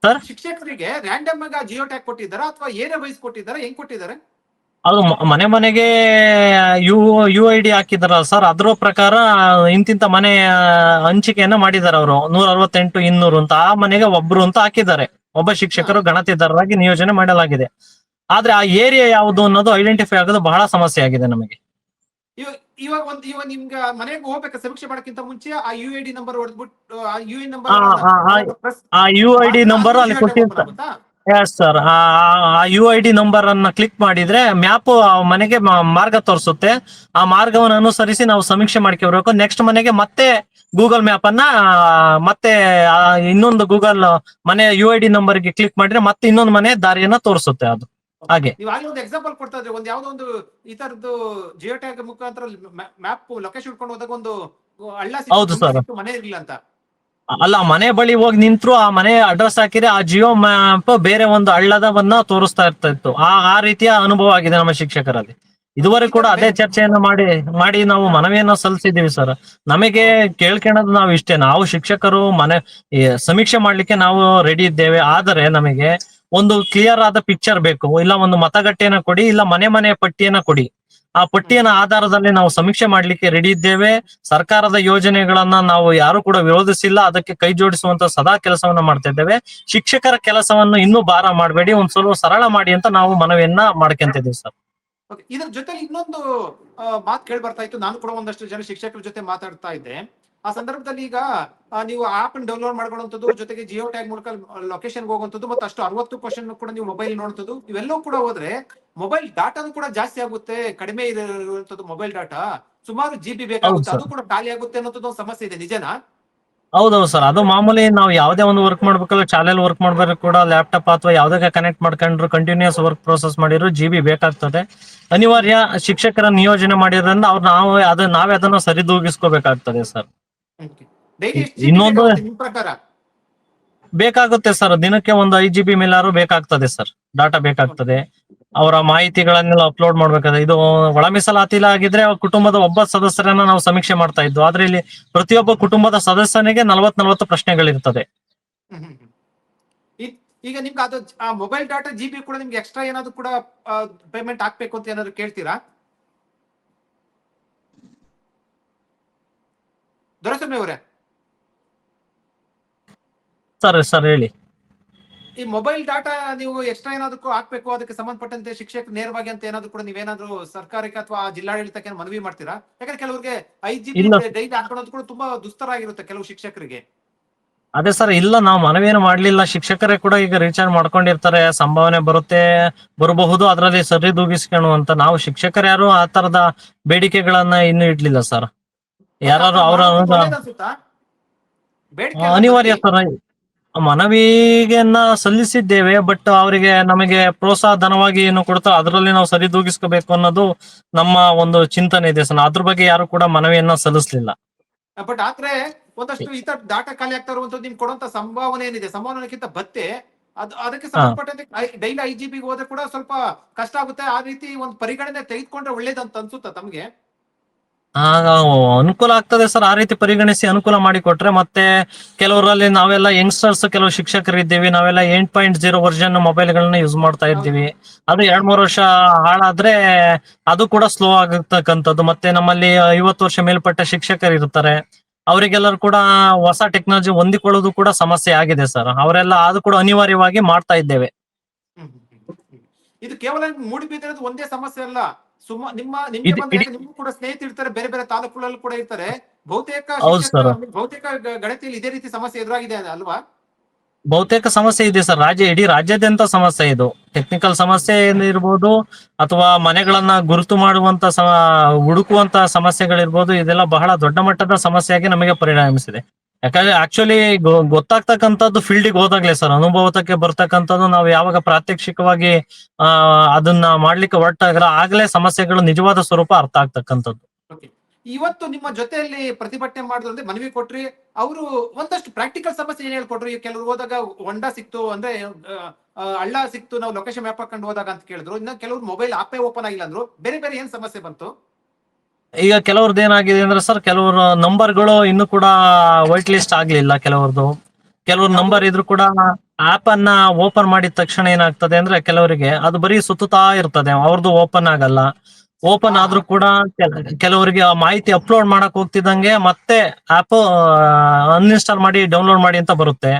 ಸರ್? ಶಿಕ್ಷಕರಿಗೆ ರ್ಯಾಂಡಮ್ ಆಗಿ ಜಿಯೋ ಟ್ಯಾಗ್ ಕೊಟ್ಟಿದ್ದಾರೆ ಅಥವಾ ಏನೇ ವೈಸ್ ಕೊಟ್ಟಿದ್ದಾರೆ ಹೆಂಗ್ ಕೊಟ್ಟಿದ್ದಾರೆ? ಅದು ಮನೆ ಮನೆಗೆ ಯು ಯು ಐ ಡಿ ಹಾಕಿದಾರಲ್ಲ ಸರ್ ಅದ್ರ ಪ್ರಕಾರ ಇಂತಿಂತ ಮನೆ ಹಂಚಿಕೆಯನ್ನ ಮಾಡಿದ್ದಾರೆ ಅವರು. ನೂರ ಅರವತ್ತೆಂಟು ಇನ್ನೂರು ಅಂತ ಆ ಮನೆಗೆ ಒಬ್ರು ಅಂತ ಹಾಕಿದ್ದಾರೆ. ಒಬ್ಬ ಶಿಕ್ಷಕರು ಗಣತಿದಾರರಾಗಿ ನಿಯೋಜನೆ ಮಾಡಲಾಗಿದೆ. ಆದ್ರೆ ಆ ಏರಿಯಾ ಯಾವುದು ಅನ್ನೋದು ಐಡೆಂಟಿಫೈ ಆಗೋದು ಬಹಳ ಸಮಸ್ಯೆ ಆಗಿದೆ ನಮಗೆ. ಇವಾಗ ಒಂದ್ ಇವಾಗ ನಿಮ್ಗೆ ಮನೆಗೆ ಹೋಗ್ಬೇಕು ಸಮೀಕ್ಷೆ ಮಾಡಕ್ಕಿಂತ ಮುಂಚೆ ಆ ಯು ಐ ಡಿ ನಂಬರ್ ಹೊಡೆದ್ಬಿಟ್ಟು ಆ ಯು ಐ ನಂಬರ್ ಆ, ಯು ಐ ಡಿ ನಂಬರ್ ಅಲ್ಲಿ ಕೊಟ್ಟಿರ್ತಾರೆ. ಎಸ್ ಸರ್ ಆ ಯು ಐ ಡಿ ನಂಬರ್ ಅನ್ನ ಕ್ಲಿಕ್ ಮಾಡಿದ್ರೆ ಮ್ಯಾಪ್ ಮನೆಗೆ ಮಾರ್ಗ ತೋರಿಸುತ್ತೆ. ಆ ಮಾರ್ಗವನ್ನು ಅನುಸರಿಸಿ ನಾವು ಸಮೀಕ್ಷೆ ಮಾಡ್ಕೊಬೇಕು ನೆಕ್ಸ್ಟ್ ಮನೆಗೆ ಮತ್ತೆ ಗೂಗಲ್ ಮ್ಯಾಪ್ ಅನ್ನ ಮತ್ತೆ ಇನ್ನೊಂದು ಗೂಗಲ್ ಮನೆ ಯು ಐ ಡಿ ನಂಬರ್ಗೆ ಕ್ಲಿಕ್ ಮಾಡಿದ್ರೆ ಮತ್ತೆ ಇನ್ನೊಂದು ಮನೆ ದಾರಿಯನ್ನ ತೋರಿಸುತ್ತೆ ಅದು. ಹಾಗೆ. ನೀವು ಆಗ್ಲೇ ಒಂದು ಎಕ್ಸಾಂಪಲ್ ಕೊಡ್ತಾ ಇದ್ರೆ ಒಂದು ಯಾವ್ದೋ ಒಂದು ಈ ತರದ್ದು ಜಿಯೋ ಟ್ಯಾಗ್ ಮುಖಾಂತರ ಮ್ಯಾಪ್ ಲೊಕೇಶನ್ ಇಟ್ಕೊಂಡು ಹೋದಾಗ ಒಂದು ಹಳ್ಳ ಸಿಕ್ತು, ಹೌದು ಸರ್. ಮನೆ ಇರ್ಲಿಲ್ಲ ಅಂತ. ಅಲ್ಲ ಮನೆ ಬಳಿ ಹೋಗಿ ನಿಂತ್ರು ಆ ಮನೆ ಅಡ್ರೆಸ್ ಹಾಕಿದ್ರೆ ಆ ಜಿಯೋ ಮ್ಯಾಪ್ ಬೇರೆ ಒಂದು ಹಳ್ಳದವನ್ನ ತೋರಿಸ್ತಾ ಇರ್ತಾ ಇತ್ತು ಆ ಆ ರೀತಿಯ ಅನುಭವ ಆಗಿದೆ ನಮ್ಮ ಶಿಕ್ಷಕರಲ್ಲಿ. ಇದುವರೆಗೂ ಕೂಡ ಅದೇ ಚರ್ಚೆಯನ್ನು ಮಾಡಿ ಮಾಡಿ ನಾವು ಮನವಿಯನ್ನ ಸಲ್ಲಿಸಿದ್ದೀವಿ ಸರ್. ನಮಗೆ ಕೇಳ್ಕೊಳ್ಳೋದು ನಾವು ಇಷ್ಟೇ ನಾವು ಶಿಕ್ಷಕರು ಮನೆ ಈ ಸಮೀಕ್ಷೆ ಮಾಡ್ಲಿಕ್ಕೆ ನಾವು ರೆಡಿ ಇದ್ದೇವೆ. ಆದರೆ ನಮಗೆ ಒಂದು ಕ್ಲಿಯರ್ ಆದ ಪಿಕ್ಚರ್ ಬೇಕು. ಇಲ್ಲ ಒಂದು ಮತಗಟ್ಟೆಯನ್ನ ಕೊಡಿ, ಇಲ್ಲ ಮನೆ ಮನೆ ಪಟ್ಟಿಯನ್ನ ಕೊಡಿ. ಆ ಪಟ್ಟಿಯನ್ನ ಆಧಾರದಲ್ಲಿ ನಾವು ಸಮೀಕ್ಷೆ ಮಾಡ್ಲಿಕ್ಕೆ ರೆಡಿ ಇದ್ದೇವೆ. ಸರ್ಕಾರದ ಯೋಜನೆಗಳನ್ನ ನಾವು ಯಾರು ಕೂಡ ವಿರೋಧಿಸಿಲ್ಲ. ಅದಕ್ಕೆ ಕೈ ಜೋಡಿಸುವಂತ ಸದಾ ಕೆಲಸವನ್ನ ಮಾಡ್ತಾ ಇದ್ದೇವೆ. ಶಿಕ್ಷಕರ ಕೆಲಸವನ್ನು ಇನ್ನೂ ಭಾರ ಮಾಡಬೇಡಿ. ಒಂದ್ ಸ್ವಲ್ಪ ಸರಳ ಮಾಡಿ ಅಂತ ನಾವು ಮನವಿಯನ್ನ ಮಾಡ್ಕೊಂತಿದ್ದೀವಿ ಸರ್. ಇದ್ರ ಜೊತೆ ಇನ್ನೊಂದು ಮಾತು ಕೇಳಿ ಬರ್ತಾ ಇತ್ತು. ನಾನು ಕೂಡ ಒಂದಷ್ಟು ಜನ ಶಿಕ್ಷಕರ ಜೊತೆ ಮಾತಾಡ್ತಾ ಇದ್ದೆ. ಆ ಸಂದರ್ಭದಲ್ಲಿ ಈಗ ನೀವು ಆಪ್ ಡೌನ್ಲೋಡ್ ಮಾಡ್ಕೊಳ್ಳುವಂಥದ್ದು ಜೊತೆಗೆ ಜಿಯೋ ಟ್ಯಾಗ್ ಮೂಲಕ ಲೊಕೇಶನ್ ಹೋಗುವಂಥದ್ದು ಮತ್ತು ಅಷ್ಟು ಅರವತ್ತು ಕ್ವಶನ್ ಕೂಡ ನೀವು ಮೊಬೈಲ್ ನೋಡುವಂಥದ್ದು ಇವೆಲ್ಲವೂ ಕೂಡ ಹೋದ್ರೆ ಮೊಬೈಲ್ ಡಾಟಾನು ಕೂಡ ಜಾಸ್ತಿ ಆಗುತ್ತೆ ಕಡಿಮೆ ಇರುವಂತದ್ದು ಮೊಬೈಲ್ ಡಾಟಾ ಸುಮಾರು ಜಿ ಬಿ ಬೇಕಾಗುತ್ತೆ ಅದು ಕೂಡ ಖಾಲಿ ಆಗುತ್ತೆ ಅನ್ನೋದು ಸಮಸ್ಯೆ ಇದೆ ನಿಜನಾ? ಹೌದೌದು ಸರ್. ಅದು ಮಾಮೂಲಿ ನಾವು ಯಾವ್ದೇ ಒಂದು ವರ್ಕ್ ಮಾಡ್ಬೇಕಲ್ಲ ಶಾಲೆಯಲ್ಲಿ ವರ್ಕ್ ಮಾಡ್ಬೇಕು ಕೂಡ ಲ್ಯಾಪ್ಟಾಪ್ ಅಥವಾ ಯಾವ್ದಕ್ಕೆ ಕನೆಕ್ಟ್ ಮಾಡ್ಕೊಂಡ್ರು ಕಂಟಿನ್ಯೂಸ್ ವರ್ಕ್ ಪ್ರೋಸೆಸ್ ಮಾಡಿದ್ರು ಜಿ ಬಿ ಬೇಕಾಗ್ತದೆ. ಅನಿವಾರ್ಯ ಶಿಕ್ಷಕರ ನಿಯೋಜನೆ ಮಾಡಿರೋದ್ರಿಂದ ಅವ್ರು ನಾವು ಅದು ನಾವೇ ಅದನ್ನ ಸರಿದೂಗಿಸ್ಕೋಬೇಕಾಗ್ತದೆ ಸರ್. ಇನ್ನೊಂದು- ಬೇಕಾಗುತ್ತೆ ಸರ್. ದಿನಕ್ಕೆ ಒಂದು ಐದು ಜಿ ಬಿ ಮೇಲಾರು ಬೇಕಾಗ್ತದೆ ಸರ್. ಡಾಟಾ ಬೇಕಾಗ್ತದೆ. ಅವರ ಮಾಹಿತಿಗಳನ್ನೆಲ್ಲ ಅಪ್ಲೋಡ್ ಮಾಡ್ಬೇಕಾದ್ರೆ ಇದು ಒಳ ಮೀಸಲಾತಿಲ ಆಗಿದ್ರೆ ಅವ್ರ ಕುಟುಂಬದ ಒಬ್ಬ ಸದಸ್ಯರನ್ನ ನಾವು ಸಮೀಕ್ಷೆ ಮಾಡ್ತಾ ಇದ್ವು ಆದ್ರೆ ಇಲ್ಲಿ ಪ್ರತಿಯೊಬ್ಬ ಕುಟುಂಬದ ಸದಸ್ಯನಿಗೆ ನಲವತ್ ನಲವತ್ತು ಪ್ರಶ್ನೆಗಳಿರ್ತದೆ. ಈಗ ನಿಮ್ಗೆ ಅದು ಮೊಬೈಲ್ ಡಾಟಾ ಜಿ ಬಿ ಕೂಡ ನಿಮ್ಗೆ ಎಕ್ಸ್ಟ್ರಾ ಏನಾದ್ರು ಕೂಡ ಪೇಮೆಂಟ್ ಹಾಕ್ಬೇಕು ಅಂತ ಏನಾದ್ರು ಕೇಳ್ತೀರಾ? ದೊರೆಸ್ವಾಮಿ ಅವರೇ. ಸರ್ ಸರ್ ಹೇಳಿ. ಈ ಮೊಬೈಲ್ ಡಾಟಾ ನೀವು ಎಕ್ಸ್ಟ್ರಾ ಏನಾದ್ರು ಹಾಕ್ಬೇಕು ಅದಕ್ಕೆ ಸಂಬಂಧಪಟ್ಟಂತೆ ಶಿಕ್ಷಕ ನೇರವಾಗಿ ಅಂತ ಏನಾದ್ರು ಕೂಡ ನೀವೇನಾದ್ರು ಸರ್ಕಾರಕ್ಕೆ ಅಥವಾ ಜಿಲ್ಲಾಡಳಿತಕ್ಕೆ ಮನವಿ ಮಾಡ್ತೀರಾ? ಯಾಕಂದ್ರೆ ಕೆಲವರಿಗೆ ಐದ್ ಜಿ. ಡೈಲಿ ಹಾಕೊಳ್ಳೋದು ಕೂಡ ತುಂಬಾ ದುಸ್ತರ ಆಗಿರುತ್ತೆ ಕೆಲವು ಶಿಕ್ಷಕರಿಗೆ. ಅದೇ ಸರ್ ಇಲ್ಲ ನಾವು ಮನವಿಯನ್ನು ಮಾಡ್ಲಿಲ್ಲ. ಶಿಕ್ಷಕರೇ ಕೂಡ ಈಗ ರೀಚಾರ್ಜ್ ಮಾಡ್ಕೊಂಡಿರ್ತಾರೆ. ಸಂಭಾವನೆ ಬರುತ್ತೆ ಬರಬಹುದು. ಅದರಲ್ಲಿ ಸರಿದೂಗಿಸ್ಕೊಳ್ಳು ಅಂತ ನಾವು ಶಿಕ್ಷಕರು ಯಾರು ಆ ತರದ ಬೇಡಿಕೆಗಳನ್ನ ಇನ್ನು ಇಡ್ಲಿಲ್ಲ ಸರ್. ಯಾರು ಅವರ ಅನಿವಾರ್ಯ ಮನವಿಗೆ ಮನವಿಗೆನ್ನ ಸಲ್ಲಿಸಿದ್ದೇವೆ ಬಟ್ ಅವರಿಗೆ ನಮಗೆ ಪ್ರೋತ್ಸಾಹ ಧನವಾಗಿ ಏನು ಕೊಡ್ತಾರೋ ಅದರಲ್ಲಿ ನಾವು ಸರಿದೂಗಿಸ್ಕೋಬೇಕು ಅನ್ನೋದು ನಮ್ಮ ಒಂದು ಚಿಂತನೆ ಇದೆ ಸರ್. ಅದ್ರ ಬಗ್ಗೆ ಯಾರು ಕೂಡ ಮನವಿಯನ್ನ ಸಲ್ಲಿಸಲಿಲ್ಲ. ಬಟ್ ಆದ್ರೆ ಒಂದಷ್ಟು ಈ ತರ ಡಾಟಾ ಖಾಲಿ ಆಗ್ತಾ ಇರುವಂತದ್ದು ನಿಮ್ಗೆ ಕೊಡುವಂತ ಸಂಭಾವನೆ ಏನಿದೆ? ಸಂಭಾವನೆಗಿಂತ ಭತ್ತೆ ಅದು ಅದಕ್ಕೆ ಸಂಬಂಧಪಟ್ಟಂತೆ ಡೈಲಿ ಐ ಜಿ ಬಿ ಹೋದ್ರೆ ಕೂಡ ಸ್ವಲ್ಪ ಕಷ್ಟ ಆಗುತ್ತೆ. ಆ ರೀತಿ ಒಂದು ಪರಿಗಣನೆ ತೆಗೆದುಕೊಂಡ್ರೆ ಒಳ್ಳೇದಂತ ಅನ್ಸುತ್ತಾ ತಮ್ಗೆ? ಅನುಕೂಲ ಆಗ್ತದೆ ಸರ್. ಆ ರೀತಿ ಪರಿಗಣಿಸಿ ಅನುಕೂಲ ಮಾಡಿಕೊಟ್ರೆ ಮತ್ತೆ ಕೆಲವರಲ್ಲಿ ನಾವೆಲ್ಲ ಯಂಗ್ಸ್ಟರ್ಸ್ ಕೆಲವು ಶಿಕ್ಷಕರು ಇದ್ದೀವಿ ನಾವೆಲ್ಲ ಏಟ್ ಪಾಯಿಂಟ್ ಜೀರೋ ವರ್ಷನ್ ಮೊಬೈಲ್ಗಳನ್ನ ಯೂಸ್ ಮಾಡ್ತಾ ಇದ್ದೀವಿ. ಅದು ಎರಡ್ ಮೂರು ವರ್ಷ ಹಾಳಾದ್ರೆ ಅದು ಕೂಡ ಸ್ಲೋ ಆಗತಕ್ಕಂಥದ್ದು. ಮತ್ತೆ ನಮ್ಮಲ್ಲಿ ಐವತ್ತು ವರ್ಷ ಮೇಲ್ಪಟ್ಟ ಶಿಕ್ಷಕರು ಇರ್ತಾರೆ. ಅವರಿಗೆಲ್ಲರೂ ಕೂಡ ಹೊಸ ಟೆಕ್ನಾಲಜಿ ಹೊಂದಿಕೊಳ್ಳೋದು ಕೂಡ ಸಮಸ್ಯೆ ಆಗಿದೆ ಸರ್. ಅವರೆಲ್ಲ ಅದು ಕೂಡ ಅನಿವಾರ್ಯವಾಗಿ ಮಾಡ್ತಾ ಇದ್ದೇವೆ. ಇದು ಕೇವಲ ಮೂಡಿಬಿದ್ದಿರೋದು ಒಂದೇ ಸಮಸ್ಯೆ ಅಲ್ಲ. ಸುಮ್ಮ ನಿಮ್ಮ ನಿಮ್ಗೆ ಇದು- ಬಂದಾಗ ನಿಮ್ಗೂ ಕೂಡ ಸ್ನೇಹಿತರು ಇರ್ತಾರೆ ಬೇರೆ ಬೇರೆ ತಾಲೂಕುಗಳಲ್ಲಿ ಕೂಡ ಇರ್ತಾರೆ. ಬಹುತೇಕ ಬಹುತೇಕ ಗಣತಿಯಲ್ಲಿ ಇದೇ ರೀತಿ ಸಮಸ್ಯೆ ಎದುರಾಗಿದೆ ಅಲ್ವಾ? ಬಹುತೇಕ ಸಮಸ್ಯೆ ಇದೆ ಸರ್. ರಾಜ್ಯ ಇಡೀ ರಾಜ್ಯಾದ್ಯಂತ ಸಮಸ್ಯೆ ಇದು. ಟೆಕ್ನಿಕಲ್ ಸಮಸ್ಯೆ ಇರ್ಬೋದು ಅಥವಾ ಮನೆಗಳನ್ನ ಗುರುತು ಮಾಡುವಂತ ಹುಡುಕುವಂತ ಸಮಸ್ಯೆಗಳಿರ್ಬೋದು ಇದೆಲ್ಲ ಬಹಳ ದೊಡ್ಡ ಮಟ್ಟದ ಸಮಸ್ಯೆಯಾಗಿ ನಮಗೆ ಪರಿಣಮಿಸಿದೆ. ಯಾಕಂದ್ರೆ ಆಕ್ಚುಲಿ ಗೊತ್ತಾಗ್ತಕ್ಕಂಥದ್ದು ಫೀಲ್ಡಿಗೆ ಹೋದಾಗ್ಲೇ ಸರ್ ಅನುಭವಕ್ಕೆ ಬರ್ತಕ್ಕಂಥದ್ದು ನಾವು ಯಾವಾಗ ಪ್ರಾತ್ಯಕ್ಷಿಕವಾಗಿ, ಆ, ಅದನ್ನ ಮಾಡ್ಲಿಕ್ಕೆ ಹೊರಟಾಗಲ್ಲ ಆಗ್ಲೇ ಸಮಸ್ಯೆಗಳು ನಿಜವಾದ ಸ್ವರೂಪ ಅರ್ಥ ಆಗ್ತಕ್ಕಂಥದ್ದು. ಇವತ್ತು ನಿಮ್ಮ ಜೊತೆಯಲ್ಲಿ ಪ್ರತಿಭಟನೆ ಮಾಡಿದ್ರು ಮನವಿ ಕೊಟ್ರಿ, ಅವರು ಒಂದಷ್ಟು ಪ್ರಾಕ್ಟಿಕಲ್ ಸಮಸ್ಯೆ ಏನ್ ಹೇಳ್ಕೊಟ್ರು? ಕೆಲವರು ಹೋದಾಗ ಹೊಂಡ ಸಿಕ್ತು ಅಂದ್ರೆ ಹಳ್ಳ ಸಿಕ್ತು, ನಾವು ಲೊಕೇಶನ್ ಮ್ಯಾಪ್ ಹಾಕೊಂಡು ಹೋದಾಗ ಅಂತ ಕೇಳಿದ್ರು. ಇನ್ನ ಕೆಲವರು ಮೊಬೈಲ್ ಆಪೇ ಓಪನ್ ಆಗಿಲ್ಲ ಅಂದ್ರು. ಬೇರೆ ಬೇರೆ ಏನ್ ಸಮಸ್ಯೆ ಬಂತು? ಈಗ ಕೆಲವ್ರದ್ದು ಏನಾಗಿದೆ ಅಂದ್ರೆ ಸರ್ ಕೆಲವರು ನಂಬರ್ಗಳು ಇನ್ನು ಕೂಡ ವೈಟ್ ಲಿಸ್ಟ್ ಆಗ್ಲಿಲ್ಲ ಕೆಲವ್ರದ್ದು ಕೆಲವ್ರ ನಂಬರ್ ಇದ್ರು ಕೂಡ ಆಪ್ ಅನ್ನ ಓಪನ್ ಮಾಡಿದ ತಕ್ಷಣ ಏನಾಗ್ತದೆ ಅಂದ್ರೆ ಕೆಲವರಿಗೆ ಅದು ಬರೀ ಸುತ್ತುತ್ತಾ ಇರ್ತದೆ. ಅವ್ರದ್ದು ಓಪನ್ ಆಗಲ್ಲ. ಓಪನ್ ಆದ್ರೂ ಕೂಡ ಕೆಲವರಿಗೆ ಆ ಮಾಹಿತಿ ಅಪ್ಲೋಡ್ ಮಾಡಕ್ ಹೋಗ್ತಿದ್ದಂಗೆ ಮತ್ತೆ ಆಪ್ ಅನ್ಇನ್ಸ್ಟಾಲ್ ಮಾಡಿ ಡೌನ್ಲೋಡ್ ಮಾಡಿ ಅಂತ ಬರುತ್ತೆ.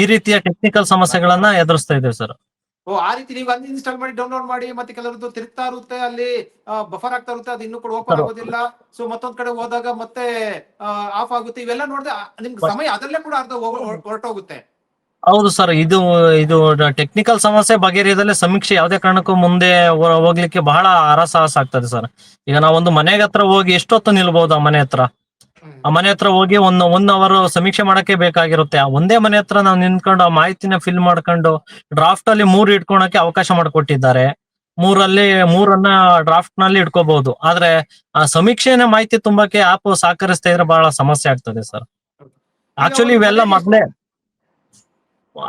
ಈ ರೀತಿಯ ಟೆಕ್ನಿಕಲ್ ಸಮಸ್ಯೆಗಳನ್ನ ಎದುರಿಸ್ತಾ ಇದ್ದೇವೆ ಸರ್. ಓ ಆ ರೀತಿ ನೀವು ಅಲ್ಲಿ ಇನ್ಸ್ಟಾಲ್ ಮಾಡಿ ಡೌನ್ಲೋಡ್ ಮಾಡಿ ಮತ್ತೆ ಕೆಲವರದ್ದು ತಿರುಗ್ತಾ ಇರುತ್ತೆ ಅಲ್ಲಿ ಬಫರ್ ಆಗ್ತಾ ಇರುತ್ತೆ ಅದು ಇನ್ನೂ ಕೂಡ ಓಪನ್ ಆಗೋದಿಲ್ಲ. ಸೊ ಮತ್ತೊಂದ್ ಕಡೆ ಹೋದಾಗ ಮತ್ತೆ ಆಫ್ ಆಗುತ್ತೆ. ಇವೆಲ್ಲ ನೋಡಿದ್ರೆ ನಿಮ್ಗೆ ಸಮಯ ಅದರಲ್ಲೇ ಕೂಡ ಅರ್ಧ ಹೊರಟೋಗುತ್ತೆ. ಹೌದು ಸರ್ ಇದು ಇದು ಟೆಕ್ನಿಕಲ್ ಸಮಸ್ಯೆ ಬಗೆಹರಿಯದಲ್ಲೇ ಸಮೀಕ್ಷೆ ಯಾವುದೇ ಕಾರಣಕ್ಕೂ ಮುಂದೆ ಹೋಗ್ಲಿಕ್ಕೆ ಬಹಳ ಹರಸಾಹಸ ಆಗ್ತದೆ ಸರ್. ಈಗ ನಾವೊಂದು ಮನೆಗೆ ಹತ್ರ ಹೋಗಿ ಎಷ್ಟೊತ್ತು ನಿಲ್ಬಹುದು ಆ ಮನೆ ಹತ್ರ. ಆ ಮನೆ ಹತ್ರ ಹೋಗಿ ಒಂದ್ ಒನ್ ಅವರ್ ಸಮೀಕ್ಷೆ ಮಾಡಕ್ಕೆ ಬೇಕಾಗಿರುತ್ತೆ ಆ ಒಂದೇ ಮನೆ ಹತ್ರ ನಾವು ನಿಂತ್ಕೊಂಡು ಆ ಮಾಹಿತಿನ ಫಿಲ್ ಮಾಡ್ಕೊಂಡು ಡ್ರಾಫ್ಟ್ ಅಲ್ಲಿ ಮೂರ್ ಇಟ್ಕೊಳಕ್ಕೆ ಅವಕಾಶ ಮಾಡಿಕೊಟ್ಟಿದ್ದಾರೆ ಮೂರಲ್ಲಿ ಮೂರನ್ನ ಡ್ರಾಫ್ಟ್ನಲ್ಲಿ ಇಟ್ಕೋಬಹುದು ಆದ್ರೆ ಆ ಸಮೀಕ್ಷೆನ ಮಾಹಿತಿ ತುಂಬಕ್ಕೆ ಆಪ್ ಸಹಕರಿಸ್ತಾ ಇದ್ರೆ ಬಹಳ ಸಮಸ್ಯೆ ಆಗ್ತದೆ ಸರ್ ಆಕ್ಚುಲಿ ಇವೆಲ್ಲ ಮೊದ್ಲೇ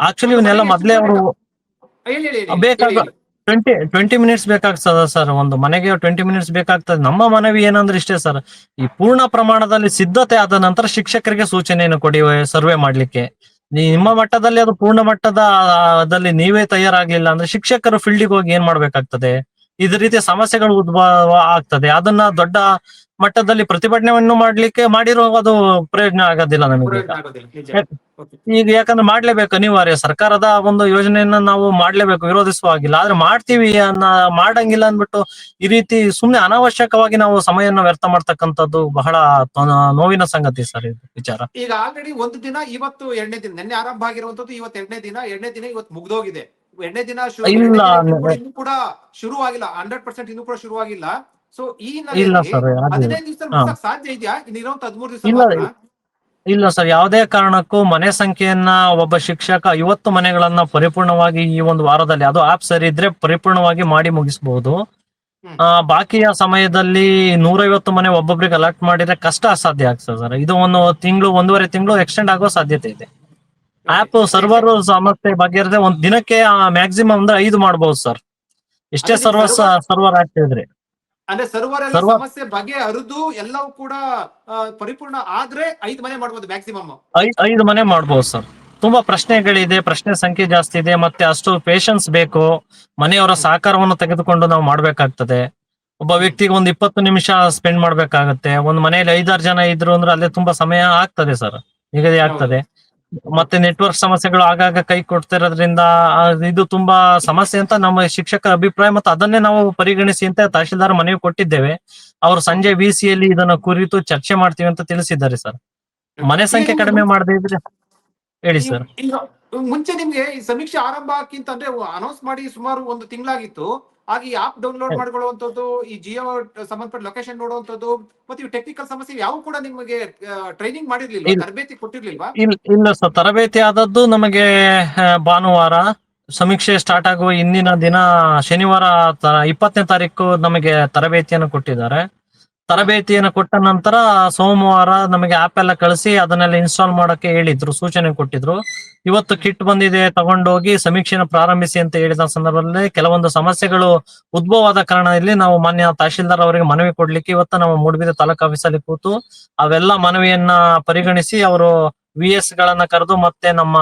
ಆಕ್ಚುಲಿ ಇವನ್ನೆಲ್ಲ ಮೊದ್ಲೇ ಅವರು. ಬೇಕಾಗ-. ಟ್ವೆಂಟಿ ಟ್ವೆಂಟಿ ಮಿನಿಟ್ಸ್ ಬೇಕಾಗ್ತದ ಸರ್ ಒಂದು ಮನೆಗೆ ಟ್ವೆಂಟಿ ಮಿನಿಟ್ಸ್ ಬೇಕಾಗ್ತದೆ. ನಮ್ಮ ಮನವಿ ಏನಂದ್ರೆ ಇಷ್ಟೇ ಸರ್ ಈ ಪೂರ್ಣ ಪ್ರಮಾಣದಲ್ಲಿ ಸಿದ್ಧತೆ ಆದ ನಂತರ ಶಿಕ್ಷಕರಿಗೆ ಸೂಚನೆಯನ್ನು ಕೊಡಿ ಸರ್ವೆ ಮಾಡ್ಲಿಕ್ಕೆ. ನಿಮ್ಮ ಮಟ್ಟದಲ್ಲಿ ಅದು ಪೂರ್ಣ ಮಟ್ಟದ ಆ, ನೀವೇ ತಯಾರಾಗ್ಲಿಲ್ಲ ಅಂದ್ರೆ ಶಿಕ್ಷಕರು ಫೀಲ್ಡಿಗೆ ಹೋಗಿ ಏನ್ ಮಾಡ್ಬೇಕಾಗ್ತದೆ? ಇದೇ ರೀತಿಯ ಸಮಸ್ಯೆಗಳು ಉದ್ಭವ ಆಗ್ತದೆ. ಅದನ್ನ ದೊಡ್ಡ ಮಟ್ಟದಲ್ಲಿ ಪ್ರತಿಭಟನೆಯನ್ನು ಮಾಡ್ಲಿಕ್ಕೆ ಮಾಡಿರುವ ಅದು ಪ್ರಯೋಜನ ಆಗೋದಿಲ್ಲ ನಮಗೆ. ಈಗ. ಯಾಕಂದ್ರೆ ಮಾಡ್ಲೇಬೇಕು ಅನಿವಾರ್ಯ ಸರ್ಕಾರದ ಒಂದು ಯೋಜನೆಯನ್ನ ನಾವು ಮಾಡ್ಲೇಬೇಕು ವಿರೋಧಿಸುವ ಹಾಗಿಲ್ಲ ಆದ್ರೆ ಮಾಡ್ತೀವಿ ಅನ್ನ ಮಾಡಂಗಿಲ್ಲ ಅಂದ್ಬಿಟ್ಟು ಈ ರೀತಿ ಸುಮ್ನೆ ಅನಾವಶ್ಯಕವಾಗಿ ನಾವು ಸಮಯವನ್ನು ವ್ಯರ್ಥ ಮಾಡ್ತಕ್ಕಂಥದ್ದು ಬಹಳ ನೋವಿನ ಸಂಗತಿ ಸರ್ ಇದು ವಿಚಾರ. ಈಗ ಆಲ್ರೆಡಿ ಒಂದು ದಿನ ಇವತ್ತು ಎರಡನೇ ದಿನ ನಿನ್ನೆ ಆರಂಭ ಆಗಿರುವಂತದ್ದು ಇವತ್ತು ಎರಡನೇ ದಿನ ಎರಡನೇ ದಿನ ಇವತ್ತು ಮುಗ್ದೋಗಿದೆ. ಎರಡನೇ ದಿನ ಶುರು ಕೂಡ- ಶುರು ಆಗಿಲ್ಲ ಹಂಡ್ರೆಡ್ ಪರ್ಸೆಂಟ್ ಇನ್ನು ಕೂಡ ಶುರುವಾಗಿಲ್ಲ. ಸೊ ಈ ಹದಿನೈದು ದಿವಸ ಸಾಧ್ಯ ಇದೆಯಾ? ಇನ್ನು ಇರೋಂತ ಹದಿಮೂರು ದಿವಸ ಇಲ್ಲ, ಸರ್ ಯಾವುದೇ ಕಾರಣಕ್ಕೂ ಮನೆ ಸಂಖ್ಯೆಯನ್ನ ಒಬ್ಬ ಶಿಕ್ಷಕ ಐವತ್ತು ಮನೆಗಳನ್ನ ಪರಿಪೂರ್ಣವಾಗಿ ಈ ಒಂದು ವಾರದಲ್ಲಿ ಅದು ಆಪ್ ಸರಿ ಇದ್ರೆ ಪರಿಪೂರ್ಣವಾಗಿ ಮಾಡಿ ಮುಗಿಸಬಹುದು ಆ ಬಾಕಿಯ ಸಮಯದಲ್ಲಿ ನೂರೈವತ್ತು ಮನೆ ಒಬ್ಬೊಬ್ರಿಗೆ ಅಲರ್ಟ್ ಮಾಡಿದ್ರೆ ಕಷ್ಟ ಅಸಾಧ್ಯ ಆಗ್ತದೆ ಸರ್ ಇದು ಒಂದು ತಿಂಗಳು ಒಂದೂವರೆ ತಿಂಗಳು ಎಕ್ಸ್ಟೆಂಡ್ ಆಗೋ ಸಾಧ್ಯತೆ ಇದೆ. ಆಪ್ ಸರ್ವರ್ ಸಮಸ್ಯೆ ಬಗೆಹರದೆ ಒಂದ್ ದಿನಕ್ಕೆ ಮ್ಯಾಕ್ಸಿಮಮ್ ಅಂದ್ರೆ ಐದು ಮಾಡಬಹುದು ಸರ್ ಇಷ್ಟೇ ಸರ್ವರ್ ಸರ್ವರ್ ಆಗ್ತಿದ್ರೆ ಅಂದ್ರೆ ಸರ್ವರ್ ಸಮಸ್ಯೆ ಬಗೆ ಅರಿದು ಎಲ್ಲವೂ ಕೂಡ ಪರಿಪೂರ್ಣ ಆದ್ರೆ ಐದು ಮನೆ ಮಾಡಬಹುದು ಮ್ಯಾಕ್ಸಿಮಮ್ ಐದು ಮನೆ ಮಾಡಬಹುದು ಸರ್ ತುಂಬಾ ಪ್ರಶ್ನೆಗಳಿದೆ ಪ್ರಶ್ನೆ ಸಂಖ್ಯೆ ಜಾಸ್ತಿ ಇದೆ ಮತ್ತೆ ಅಷ್ಟು ಪೇಷನ್ಸ್ ಬೇಕು. ಮನೆಯವರ ಸಹಕಾರವನ್ನು ತೆಗೆದುಕೊಂಡು ನಾವು ಮಾಡ್ಬೇಕಾಗ್ತದೆ. ಒಬ್ಬ ವ್ಯಕ್ತಿಗೆ ಒಂದು ಇಪ್ಪತ್ತು ನಿಮಿಷ ಸ್ಪೆಂಡ್ ಮಾಡ್ಬೇಕಾಗತ್ತೆ. ಒಂದು ಮನೆಯಲ್ಲಿ ಐದಾರು ಜನ ಇದ್ರು ಅಂದ್ರೆ ಅಲ್ಲೇ ತುಂಬಾ ಸಮಯ ಆಗ್ತದೆ ಸರ್ ನಿಗದಿ ಆಗ್ತದೆ. ಮತ್ತೆ ನೆಟ್ವರ್ಕ್ ಸಮಸ್ಯೆಗಳು ಆಗಾಗ ಕೈ ಕೊಡ್ತಿರೋದ್ರಿಂದ ಇದು ತುಂಬಾ ಸಮಸ್ಯೆ ಅಂತ ನಮ್ಮ ಶಿಕ್ಷಕರ ಅಭಿಪ್ರಾಯ ಮತ್ತು ಅದನ್ನೇ ನಾವು ಪರಿಗಣಿಸಿ ಅಂತ ತಹಶೀಲ್ದಾರ್ ಮನವಿ ಕೊಟ್ಟಿದ್ದೇವೆ. ಅವರು ಸಂಜೆ ವಿ ಯಲ್ಲಿ ಇದನ್ನ ಕುರಿತು ಚರ್ಚೆ ಮಾಡ್ತೀವಿ ಅಂತ ತಿಳಿಸಿದ್ದಾರೆ ಸರ್. ಮನೆ ಸಂಖ್ಯೆ ಕಡಿಮೆ ಮಾಡದೇ ಇದ್ರೆ ಹೇಳಿ ಸರ್. ಮುಂಚೆ ನಿಮ್ಗೆ ಈ ಸಮೀಕ್ಷೆ ಆರಂಭ ಆಕ್ಕಿಂತ ಅಂದ್ರೆ ಅನೌನ್ಸ್ ಮಾಡಿ ಸುಮಾರು ಒಂದು ತಿಂಗಳಾಗಿತ್ತು. ಆಗ ಈ ಆಪ್ ಡೌನ್ಲೋಡ್. ಮಾಡ್ಕೊಳ್ಳುವಂತದ್ದು ಈ ಜಿಯೋ ಸಂಬಂಧಪಟ್ಟ ಲೊಕೇಶನ್ ನೋಡುವಂತದ್ದು ಮತ್ತೆ ಇವು ಟೆಕ್ನಿಕಲ್ ಸಮಸ್ಯೆ ಯಾವ ಕೂಡ ನಿಮಗೆ ಟ್ರೈನಿಂಗ್ ಮಾಡಿರ್ಲಿಲ್ಲ ತರಬೇತಿ ಕೊಟ್ಟಿರ್ಲಿಲ್ವಾ? ಇಲ್ಲ ಇಲ್ಲ ಸರ್. ತರಬೇತಿ ಆದದ್ದು ನಮಗೆ ಭಾನುವಾರ. ಸಮೀಕ್ಷೆ ಸ್ಟಾರ್ಟ್ ಆಗುವ ಇಂದಿನ ದಿನ ಶನಿವಾರ ಇಪ್ಪತ್ತನೇ ತಾರೀಕು ನಮಗೆ ತರಬೇತಿಯನ್ನು ಕೊಟ್ಟಿದ್ದಾರೆ. ತರಬೇತಿಯನ್ನು ಕೊಟ್ಟ ನಂತರ ಸೋಮವಾರ ನಮಗೆ ಆಪ್ ಎಲ್ಲ ಕಳಿಸಿ ಅದನ್ನೆಲ್ಲ ಇನ್ಸ್ಟಾಲ್ ಮಾಡಕ್ಕೆ ಹೇಳಿದ್ರು, ಸೂಚನೆ ಕೊಟ್ಟಿದ್ರು. ಇವತ್ತು ಕಿಟ್ ಬಂದಿದೆ, ತಗೊಂಡೋಗಿ ಸಮೀಕ್ಷೆಯನ್ನು ಪ್ರಾರಂಭಿಸಿ ಅಂತ ಹೇಳಿದ ಸಂದರ್ಭದಲ್ಲಿ ಕೆಲವೊಂದು ಸಮಸ್ಯೆಗಳು ಉದ್ಭವ ಆದ ಕಾರಣ ಇಲ್ಲಿ ನಾವು ಮಾನ್ಯ ತಹಶೀಲ್ದಾರ್ ಅವರಿಗೆ ಮನವಿ ಕೊಡ್ಲಿಕ್ಕೆ ಇವತ್ತು ನಾವು ಮೂಡಬಿದ ತಾಲೂಕು ಆಫೀಸಲ್ಲಿ ಕೂತು ಅವೆಲ್ಲ ಮನವಿಯನ್ನ ಪರಿಗಣಿಸಿ ಅವರು ವಿ ಎಸ್ ಗಳನ್ನ ಕರೆದು ಮತ್ತೆ ನಮ್ಮ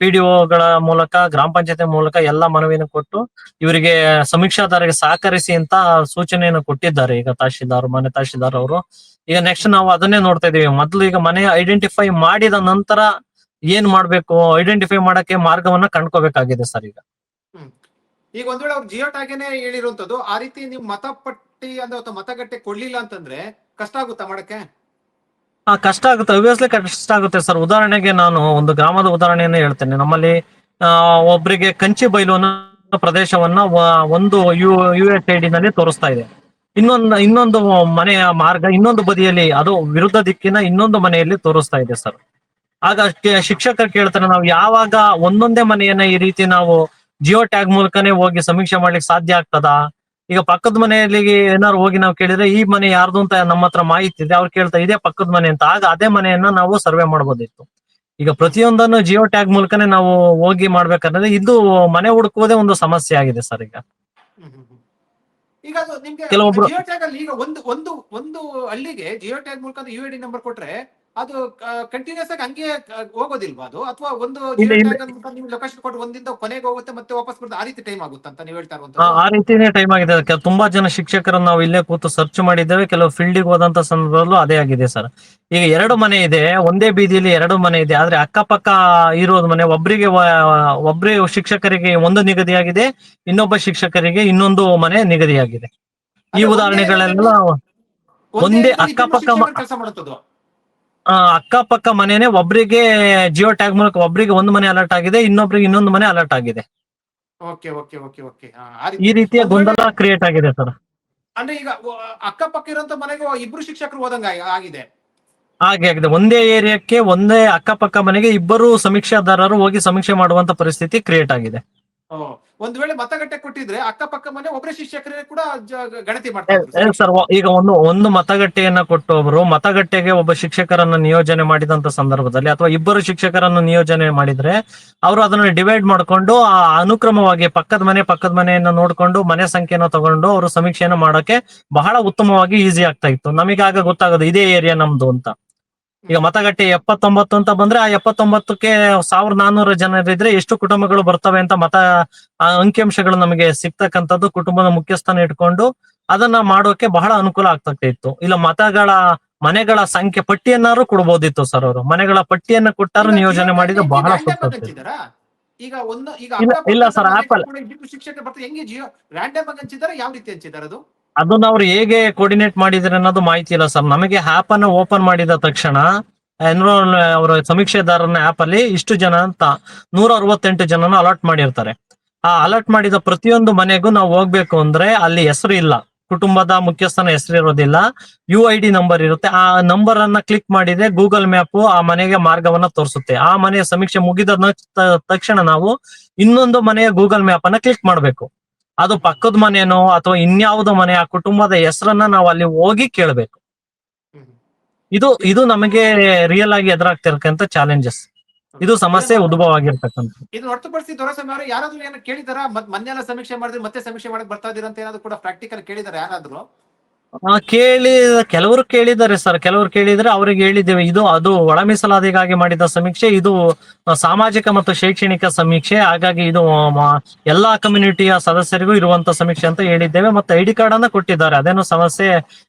ಪಿ ಡಿ ಗಳ ಮೂಲಕ, ಗ್ರಾಮ ಪಂಚಾಯತಿ ಮೂಲಕ ಎಲ್ಲ ಮನವಿಯನ್ನು ಕೊಟ್ಟು ಇವರಿಗೆ ಸಮೀಕ್ಷಾದಾರರಿಗೆ ಸಹಕರಿಸಿ ಅಂತ ಸೂಚನೆಯನ್ನು ಕೊಟ್ಟಿದ್ದಾರೆ ಈಗ ತಹಶೀಲ್ದಾರ್ ಮನೆ ತಹಶೀಲ್ದಾರ್ ಅವರು. ಈಗ ನೆಕ್ಸ್ಟ್ ನಾವು ಅದನ್ನೇ ನೋಡ್ತಾ ಇದೀವಿ ಮೊದಲು ಈಗ ಮನೆ ಐಡೆಂಟಿಫೈ ಮಾಡಿದ ನಂತರ ಏನ್ ಮಾಡ್ಬೇಕು ಐಡೆಂಟಿಫೈ ಮಾಡಕ್ಕೆ ಮಾರ್ಗವನ್ನ ಕಂಡ್ಕೋಬೇಕಾಗಿದೆ ಸರ್ ಈಗ. ಈಗ ಒಂದ್ ವೇಳೆ ಅವ್ರು ಜಿಯೋ ಟ್ಯಾಗೇನೆ ಹೇಳಿರುವಂತದ್ದು, ಆ ರೀತಿ ನೀವು ಮತಪಟ್ಟಿ ಅಂದ್ರೆ ಮತಗಟ್ಟೆ ಕೊಡ್ಲಿಲ್ಲ ಅಂತಂದ್ರೆ ಕಷ್ಟ ಆಗುತ್ತಾ ಮಾಡಕ್ಕೆ? ಆ, ಕಷ್ಟ ಆಗುತ್ತೆ, obviously ಕಷ್ಟ ಆಗುತ್ತೆ ಸರ್ ಉದಾಹರಣೆಗೆ ನಾನು ಒಂದು ಗ್ರಾಮದ ಉದಾಹರಣೆಯನ್ನು ಹೇಳ್ತೇನೆ. ನಮ್ಮಲ್ಲಿ ಒಬ್ಬರಿಗೆ ಕಂಚಿ ಬೈಲು ಅನ್ನೋ ಪ್ರದೇಶವನ್ನ ಒಂದು ಯು ಯು ಎಸ್ ಐ ನಲ್ಲಿ ತೋರಿಸ್ತಾ ಇದೆ. ಇನ್ನೊಂದು ಇನ್ನೊಂದು ಮನೆಯ ಮಾರ್ಗ, ಇನ್ನೊಂದು ಬದಿಯಲ್ಲಿ, ಅದು ವಿರುದ್ಧ ದಿಕ್ಕಿನ ಇನ್ನೊಂದು ಮನೆಯಲ್ಲಿ ತೋರಿಸ್ತಾ ಇದೆ ಸರ್ ಆಗ ಶಿಕ್ಷಕರು ಕೇಳ್ತಾರೆ, ನಾವು ಯಾವಾಗ ಒಂದೊಂದೇ ಮನೆಯನ್ನ ಈ ರೀತಿ ನಾವು ಜಿಯೋ ಟ್ಯಾಗ್ ಮೂಲಕನೇ ಹೋಗಿ ಸಮೀಕ್ಷೆ ಮಾಡ್ಲಿಕ್ಕೆ ಸಾಧ್ಯ ಆಗ್ತದಾ? ಈಗ ಪಕ್ಕದ ಮನೆಯಲ್ಲಿ ಏನಾರು ಹೋಗಿ ನಾವು ಕೇಳಿದ್ರೆ ಈ ಮನೆ ಯಾರ್ದು ಅಂತ ನಮ್ಮ ಹತ್ರ ಮಾಹಿತಿ ಇದೆ ಅವ್ರು ಕೇಳ್ತಾ ಇದೇ ಪಕ್ಕದ ಮನೆ ಅಂತ. ಆಗ ಅದೇ ಮನೆಯನ್ನ ನಾವು ಸರ್ವೆ ಮಾಡಬಹುದಿತ್ತು ಈಗ ಪ್ರತಿಯೊಂದನ್ನು ಜಿಯೋ ಟ್ಯಾಗ್ ಮೂಲಕನೇ ನಾವು ಹೋಗಿ ಮಾಡ್ಬೇಕಂದ್ರೆ ಇದು ಮನೆ ಹುಡುಕುವುದೇ ಒಂದು ಸಮಸ್ಯೆ ಆಗಿದೆ ಸರ್ ಈಗ. ಈಗ ಕೆಲವೊಬ್ರು- ಜಿಯೋ ಟ್ಯಾಗ್ ಅಲ್ಲಿ ಈಗ ಒಂದು ಒಂದು ಒಂದು ಹಳ್ಳಿಗೆ ಜಿಯೋ ಟ್ಯಾಗ್ ಮೂಲಕ ಯು ಐ ಡಿ ನಂಬರ್ ಕೊಟ್ರೆ ಅದು ಕಂಟಿನ್ಯೂಸ್ ಆಗಿ ಹಂಗೆ ಹೋಗೋದಿಲ್ವಾ ಅದು? ಅಥವಾ ಒಂದು ನೀವು ಲೊಕೇಶನ್ ಕೊಟ್ಟು ಒಂದಿಂದ ಕೊನೆಗೆ ಹೋಗುತ್ತೆ ಮತ್ತೆ ವಾಪಸ್ ಬರುತ್ತೆ? ಆ ರೀತಿ ಟೈಮ್ ಆಗುತ್ತೆ ಅಂತ ನೀವು ಹೇಳ್ತಾ ಇರುವಂತ ಆ ರೀತಿನೇ ಟೈಮ್ ಆಗಿದೆ. ತುಂಬಾ ಜನ ಶಿಕ್ಷಕರನ್ನ ನಾವು ಇಲ್ಲೇ ಕೂತು ಸರ್ಚ್ ಮಾಡಿದ್ದೇವೆ. ಕೆಲವು ಫೀಲ್ಡಿಗೆ ಹೋದಂತ ಸಂದರ್ಭದಲ್ಲೂ ಅದೇ ಆಗಿದೆ ಸರ್. ಈಗ ಎರಡು ಮನೆ ಇದೆ. ಒಂದೇ ಬೀದಿಯಲ್ಲಿ ಎರಡು ಮನೆ ಇದೆ. ಆದ್ರೆ ಅಕ್ಕಪಕ್ಕ ಇರೋದು ಮನೆ ಒಬ್ಬರಿಗೆ ಒಬ್ಬರೇ ಶಿಕ್ಷಕರಿಗೆ ಒಂದು ನಿಗದಿಯಾಗಿದೆ. ಇನ್ನೊಬ್ಬ ಶಿಕ್ಷಕರಿಗೆ ಇನ್ನೊಂದು ಮನೆ ನಿಗದಿಯಾಗಿದೆ. ಈ ಉದಾಹರಣೆಗಳೆಲ್ಲ ಒಂದೇ ಅಕ್ಕಪಕ್ಕ ಕೆಲಸ ಮಾಡುತ್ತದು? ಅಕ್ಕಪಕ್ಕ ಮನೆನೆ ಒಬ್ರಿಗೆ ಜಿಯೋ ಟ್ಯಾಗ್ ಮೂಲಕ ಒಬ್ರಿಗೆ ಒಂದು ಮನೆ ಅಲರ್ಟ್ ಆಗಿದೆ ಇನ್ನೊಬ್ರಿಗೆ ಇನ್ನೊಂದು ಮನೆ ಅಲರ್ಟ್ ಆಗಿದೆ. ಈ ರೀತಿಯ ಗೊಂದಲ ಕ್ರಿಯೇಟ್ ಆಗಿದೆ ಸರ್. ಅಂದ್ರೆ ಈಗ ಅಕ್ಕಪಕ್ಕ ಇರುವಂತ ಮನೆಗೆ ಇಬ್ರು ಶಿಕ್ಷಕರು ಹೋದಂಗ ಆಗಿದೆ. ಹಾಗೆ ಆಗಿದೆ. ಒಂದೇ ಏರಿಯಾಕ್ಕೆ ಒಂದೇ ಅಕ್ಕಪಕ್ಕ ಮನೆಗೆ ಇಬ್ಬರು ಸಮೀಕ್ಷಾದಾರರು ಹೋಗಿ ಸಮೀಕ್ಷೆ ಮಾಡುವಂತ ಪರಿಸ್ಥಿತಿ ಕ್ರಿಯೇಟ್ ಆಗಿದೆ. ಒಂದ್ ವೇಳೆ ಮತಗಟ್ಟೆ ಕೊಟ್ಟಿದ್ರೆ ಅಕ್ಕಪಕ್ಕ ಮನೆ ಒಬ್ಬರೇ ಶಿಕ್ಷಕರೇ ಕೂಡ ಗಣತಿ ಮಾಡ್ತಾರೆ ಸರ್. ಈಗ ಒಂದು ಒಂದು ಮತಗಟ್ಟೆಯನ್ನ ಕೊಟ್ಟು ಮತಗಟ್ಟೆಗೆ ಒಬ್ಬ ಶಿಕ್ಷಕರನ್ನ ನಿಯೋಜನೆ ಮಾಡಿದಂತ ಸಂದರ್ಭದಲ್ಲಿ ಅಥವಾ ಇಬ್ಬರು ಶಿಕ್ಷಕರನ್ನು ನಿಯೋಜನೆ ಮಾಡಿದ್ರೆ ಅವರು ಅದನ್ನ ಡಿವೈಡ್ ಮಾಡ್ಕೊಂಡು ಆ ಅನುಕ್ರಮವಾಗಿ ಪಕ್ಕದ ಮನೆ ಪಕ್ಕದ ಮನೆಯನ್ನ ನೋಡ್ಕೊಂಡು ಮನೆ ಸಂಖ್ಯೆನ ತಗೊಂಡು ಅವರು ಸಮೀಕ್ಷೆಯನ್ನ ಮಾಡೋಕೆ ಬಹಳ ಉತ್ತಮವಾಗಿ ಈಸಿ ಆಗ್ತಾ ಇತ್ತು. ನಮಗಾಗ ಆಗ ಗೊತ್ತಾಗೋದು ಇದೇ ಏರಿಯಾ ನಮ್ದು ಅಂತ. ಈಗ ಮತಗಟ್ಟೆ ಎಪ್ಪತ್ತೊಂಬತ್ತು ಅಂತ ಬಂದ್ರೆ ಆ ಎಪ್ಪತ್ತೊಂಬತ್ತಕ್ಕೆ ಸಾವಿರದ ನಾನ್ನೂರು ಜನರಿದ್ರೆ ಎಷ್ಟು ಕುಟುಂಬಗಳು ಬರ್ತವೆ ಅಂತ ಮತ ಅಂಕಿಅಂಶಗಳು ನಮಗೆ ಸಿಗ್ತಕ್ಕಂಥದ್ದು ಕುಟುಂಬದ ಮುಖ್ಯಸ್ಥಾನ ಇಟ್ಕೊಂಡು ಅದನ್ನ ಮಾಡೋಕೆ ಬಹಳ ಅನುಕೂಲ ಆಗ್ತಾ ಇತ್ತು. ಇಲ್ಲ ಮತಗಳ ಮನೆಗಳ ಸಂಖ್ಯೆ ಪಟ್ಟಿಯನ್ನಾರು ಕೊಡ್ಬೋದಿತ್ತು ಸರ್ ಅವರು. ಮನೆಗಳ ಪಟ್ಟಿಯನ್ನ ಕೊಟ್ಟಾರು ನಿಯೋಜನೆ ಮಾಡಿದ್ರೆ ಬಹಳ random ಆಗಿ ಈಗ ಒಂದು ಈಗ ಇಲ್ಲ- ಸರ್ ಆಪಲ್ ಶಿಕ್ಷಕ ಬರ್ತಾರೆ. ಹೆಂಗೆ ಜಿಯೋ ರ್ಯಾಂಡಮ್ ಆಗಿ ಯಾವ ರೀತಿ ಹಂಚಿದ್ದಾರೆ ಅದು? ಅದನ್ನ ಅವ್ರು ಹೇಗೆ ಕೋರ್ಡಿನೇಟ್ ಮಾಡಿದ್ರೆ ಅನ್ನೋದು ಮಾಹಿತಿ ಇಲ್ಲ ಸರ್. ನಮಗೆ ಆಪ್ ಅನ್ನು ಓಪನ್ ಮಾಡಿದ ತಕ್ಷಣ ಎನ್ರೋಲ್ ಅವರ ಸಮೀಕ್ಷೆದಾರನ ಆಪ್ ಅಲ್ಲಿ ಇಷ್ಟು ಜನ ಅಂತ ನೂರ ಅರವತ್ತೆಂಟು ಜನನ ಅಲರ್ಟ್ ಮಾಡಿರ್ತಾರೆ. ಆ ಅಲರ್ಟ್ ಮಾಡಿದ ಪ್ರತಿಯೊಂದು ಮನೆಗೂ ನಾವು ಹೋಗ್ಬೇಕು ಅಂದ್ರೆ ಅಲ್ಲಿ ಹೆಸರು ಇಲ್ಲ. ಕುಟುಂಬದ ಮುಖ್ಯಸ್ಥನ ಹೆಸರು ಇರೋದಿಲ್ಲ. ಯು ಐ ಡಿ ನಂಬರ್ ಇರುತ್ತೆ. ಆ ನಂಬರ್ ಅನ್ನ ಕ್ಲಿಕ್ ಮಾಡಿದ್ರೆ ಗೂಗಲ್ ಮ್ಯಾಪ್ ಆ ಮನೆಗೆ ಮಾರ್ಗವನ್ನ ತೋರಿಸುತ್ತೆ. ಆ ಮನೆಯ ಸಮೀಕ್ಷೆ ಮುಗಿದ ತಕ್ಷಣ ನಾವು ಇನ್ನೊಂದು ಮನೆಯ ಗೂಗಲ್ ಮ್ಯಾಪ್ ಅನ್ನ ಕ್ಲಿಕ್ ಮಾಡಬೇಕು. ಅದು ಪಕ್ಕದ ಮನೆನೋ ಅಥವಾ ಇನ್ಯಾವುದೋ ಮನೆ ಆ ಕುಟುಂಬದ ಹೆಸರನ್ನ ನಾವು ಅಲ್ಲಿ ಹೋಗಿ ಕೇಳಬೇಕು. ಇದು ಇದು ನಮಗೆ ರಿಯಲ್ ಆಗಿ ಎದುರಾಗ್ತಿರ್ತಕ್ಕಂಥ ಚಾಲೆಂಜಸ್ ಇದು ಸಮಸ್ಯೆ ಉದ್ಭವ ಆಗಿರ್ತಕ್ಕಂಥ ಇದು ಹೊರತುಪಡಿಸಿ ದೊರೆಸ್ವಾಮಿ ಅವರು ಯಾರಾದ್ರೂ ಏನೋ ಕೇಳಿದಾರ ಮತ್ ಸಮೀಕ್ಷೆ ಮಾಡಿದ್ರೆ ಮತ್ತೆ ಸಮೀಕ್ಷೆ ಮಾಡಕ್ ಬರ್ತಾ ಇದೀರ ಅಂತ ಏನಾದ್ರು ಕೂಡ ಪ್ರಾಕ್ಟಿಕಲ್ ಕೇಳಿದಾರೆ ಯಾರಾದ್ರೂ? ಕೇಳಿ ಕೆಲವರು ಕೇಳಿದ್ದಾರೆ ಸರ್. ಕೆಲವರು ಕೇಳಿದ್ರೆ ಅವ್ರಿಗೆ ಹೇಳಿದ್ದೇವೆ ಇದು ಅದು ಒಳ ಮೀಸಲಾತಿಗಾಗಿ ಮಾಡಿದ ಸಮೀಕ್ಷೆ ಇದು ಸಾಮಾಜಿಕ ಮತ್ತು ಶೈಕ್ಷಣಿಕ ಸಮೀಕ್ಷೆ ಹಾಗಾಗಿ ಇದು ಎಲ್ಲಾ ಕಮ್ಯುನಿಟಿಯ ಸದಸ್ಯರಿಗೂ ಇರುವಂತ ಸಮೀಕ್ಷೆ ಅಂತ ಹೇಳಿದ್ದೇವೆ ಮತ್ತೆ ಐ ಡಿ ಕಾರ್ಡ್ ಅನ್ನ ಕೊಟ್ಟಿದ್ದಾರೆ. ಅದೇನು ಸಮಸ್ಯೆ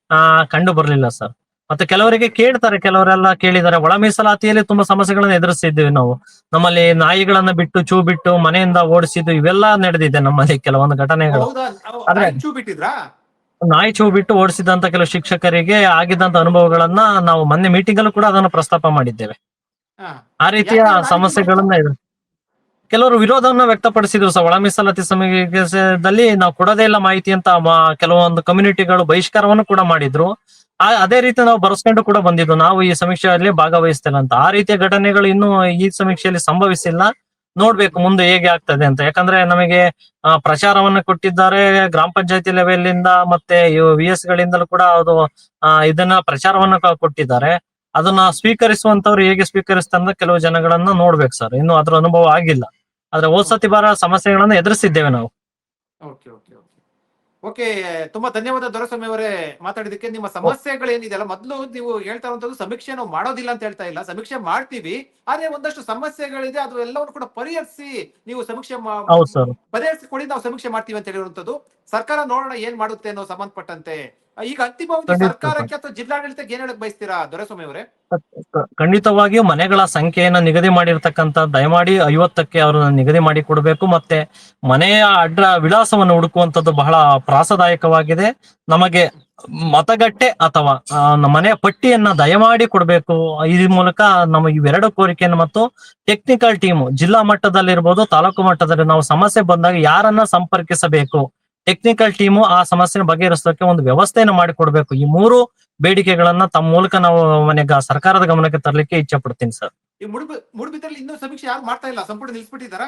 ಆ, ಕಂಡು ಬರ್ಲಿಲ್ಲ ಸರ್. ಮತ್ತೆ ಕೆಲವರಿಗೆ ಕೇಳ್ತಾರೆ ಕೆಲವರೆಲ್ಲ ಕೇಳಿದ್ದಾರೆ ಒಳ ಮೀಸಲಾತಿಯಲ್ಲಿ ತುಂಬಾ ಸಮಸ್ಯೆಗಳನ್ನ ಎದುರಿಸಿದ್ದೀವಿ ನಾವು. ನಮ್ಮಲ್ಲಿ ನಾಯಿಗಳನ್ನ ಬಿಟ್ಟು ಚೂ ಬಿಟ್ಟು ಮನೆಯಿಂದ ಓಡಿಸಿದ್ದು ಇವೆಲ್ಲ ನಡೆದಿದೆ ನಮ್ಮಲ್ಲಿ ಕೆಲವೊಂದು ಘಟನೆಗಳು. ನಾಯಿ ಚೂ ಬಿಟ್ಟು ಓಡಿಸಿದಂತ ಕೆಲವು ಶಿಕ್ಷಕರಿಗೆ ಆಗಿದ್ದಂತ ಅನುಭವಗಳನ್ನ ನಾವು ಮೊನ್ನೆ ಮೀಟಿಂಗ್ ಅಲ್ಲೂ ಕೂಡ ಅದನ್ನು ಪ್ರಸ್ತಾಪ ಮಾಡಿದ್ದೇವೆ. ಆ ರೀತಿಯ ಸಮಸ್ಯೆಗಳನ್ನ ಇದೆ. ಕೆಲವರು ವಿರೋಧವನ್ನ ವ್ಯಕ್ತಪಡಿಸಿದ್ರು ಸಹ ಒಳ ಮೀಸಲಾತಿ ಸಮಾವೇಶದಲ್ಲಿ ನಾವು ಕೊಡದೇ ಇಲ್ಲ ಮಾಹಿತಿ ಅಂತ ಕೆಲವೊಂದು ಕಮ್ಯುನಿಟಿಗಳು ಬಹಿಷ್ಕಾರವನ್ನು ಕೂಡ ಮಾಡಿದ್ರು. ಅದೇ ರೀತಿ ನಾವು ಬರೆಸ್ಕೊಂಡು ಕೂಡ ಬಂದಿದ್ದು. ನಾವು ಈ ಸಮೀಕ್ಷೆಯಲ್ಲಿ ಭಾಗವಹಿಸ್ತೇವೆ ಅಂತ. ಆ ರೀತಿಯ ಘಟನೆಗಳು ಇನ್ನೂ ಈ ಸಮೀಕ್ಷೆಯಲ್ಲಿ ಸಂಭವಿಸಿಲ್ಲ. ನೋಡ್ಬೇಕು ಮುಂದೆ ಹೇಗೆ ಆಗ್ತದೆ ಅಂತ. ಯಾಕಂದ್ರೆ ನಮಗೆ ಪ್ರಚಾರವನ್ನು ಕೊಟ್ಟಿದ್ದಾರೆ ಗ್ರಾಮ ಪಂಚಾಯತಿ ಲೆವೆಲ್ ಇಂದ ಮತ್ತೆ ವಿ ಎಸ್ ಗಳಿಂದಲೂ ಕೂಡ ಅದು ಇದನ್ನ ಪ್ರಚಾರವನ್ನ ಕೊಟ್ಟಿದ್ದಾರೆ. ಅದನ್ನ ಸ್ವೀಕರಿಸುವಂತವ್ರು ಹೇಗೆ ಸ್ವೀಕರಿಸ್ತಾರೆ ಕೆಲವು ಜನಗಳನ್ನ ನೋಡ್ಬೇಕು ಸರ್. ಇನ್ನು ಅದ್ರ ಅನುಭವ ಆಗಿಲ್ಲ. ಆದ್ರೆ ಹೋದ್ ಸತಿ ಬಾರ ಸಮಸ್ಯೆಗಳನ್ನ ಎದುರಿಸಿದ್ದೇವೆ ನಾವು. ಓಕೆ ತುಂಬಾ ಧನ್ಯವಾದ ದೊರೆಸ್ವಾಮಿ ಅವರೇ ಮಾತಾಡಿದಕ್ಕೆ ನಿಮ್ಮ ಸಮಸ್ಯೆಗಳೇನಿದೆಯಲ್ಲ ಮೊದಲು ನೀವು ಹೇಳ್ತಾ ಇರುವಂತದ್ದು ಸಮೀಕ್ಷೆ ನಾವು ಮಾಡೋದಿಲ್ಲ ಅಂತ ಹೇಳ್ತಾ ಇಲ್ಲ. ಸಮೀಕ್ಷೆ ಮಾಡ್ತೀವಿ. ಆದ್ರೆ ಒಂದಷ್ಟು ಸಮಸ್ಯೆಗಳಿದೆ ಅದು ಎಲ್ಲವನ್ನು ಕೂಡ ಪರಿಹರಿಸಿ ನೀವು ಸಮೀಕ್ಷೆ ಪರಿಹರಿಸಿ ಕೊಡಿ ನಾವು ಸಮೀಕ್ಷೆ ಮಾಡ್ತೀವಿ ಅಂತ ಹೇಳಿರುವಂತದ್ದು ಸರ್ಕಾರ ನೋಡೋಣ ಏನ್ ಮಾಡುತ್ತೆ ಅನ್ನೋ ಸಂಬಂಧಪಟ್ಟಂತೆ. ಈಗ ಅಂತಿಮವಾಗಿ ಸರ್ಕಾರಕ್ಕೆ ಅಥವಾ ಜಿಲ್ಲಾಡಳಿತಕ್ಕೆ ಏನ್ ಹೇಳಕ್ ಬಯಸ್ತೀರಾ ದೊರೆಸ್ವಾಮಿ ಅವರೇ? ಖಂಡಿತವಾಗಿಯೂ ಮನೆಗಳ ಸಂಖ್ಯೆಯನ್ನ ನಿಗದಿ ಮಾಡಿರ್ತಕ್ಕಂತ ದಯಮಾಡಿ ಐವತ್ತಕ್ಕೆ ಅವರನ್ನ ನಿಗದಿ ಮಾಡಿ ಕೊಡಬೇಕು. ಮತ್ತೆ ಮನೆಯ ಅಡ್ಡ ವಿಳಾಸವನ್ನು ಹುಡುಕುವಂತದ್ದು ಬಹಳ ಪ್ರಾಸದಾಯಕವಾಗಿದೆ. ನಮಗೆ ಮತಗಟ್ಟೆ ಅಥವಾ ಮನೆಯ ಪಟ್ಟಿಯನ್ನ ದಯಮಾಡಿ ಕೊಡಬೇಕು. ಈ ಮೂಲಕ ನಮ್ಮ ಇವೆರಡು ಕೋರಿಕೆಯನ್ನು ಮತ್ತು ಟೆಕ್ನಿಕಲ್ ಟೀಮ್ ಜಿಲ್ಲಾ ಮಟ್ಟದಲ್ಲಿರ್ಬೋದು ತಾಲೂಕು ಮಟ್ಟದಲ್ಲಿ ನಾವು ಸಮಸ್ಯೆ ಬಂದಾಗ ಯಾರನ್ನ ಸಂಪರ್ಕಿಸಬೇಕು? ಟೆಕ್ನಿಕಲ್ ಟೀಮು ಆ ಸಮಸ್ಯೆನ ಬಗೆಹರಿಸೋಕೆ ಒಂದು ವ್ಯವಸ್ಥೆಯನ್ನು ಮಾಡಿಕೊಡ್ಬೇಕು. ಈ ಮೂರು ಬೇಡಿಕೆಗಳನ್ನ ತಮ್ಮ ಮೂಲಕ ನಾವು ಮನೆಗ ಸರ್ಕಾರದ ಗಮನಕ್ಕೆ ತರಲಿಕ್ಕೆ ಇಚ್ಛೆ ಪಡ್ತೀನಿ ಸರ್. ಈ ಮುಡುಬ ಮುಡುಬಿದ್ರಲ್ಲಿ ಇನ್ನೂ ಸಮೀಕ್ಷೆ ಯಾರು ಮಾಡ್ತಾ ಇಲ್ಲ? ಸಂಪೂರ್ಣ ನಿಲ್ಸ್ಬಿಟ್ಟಿದಾರಾ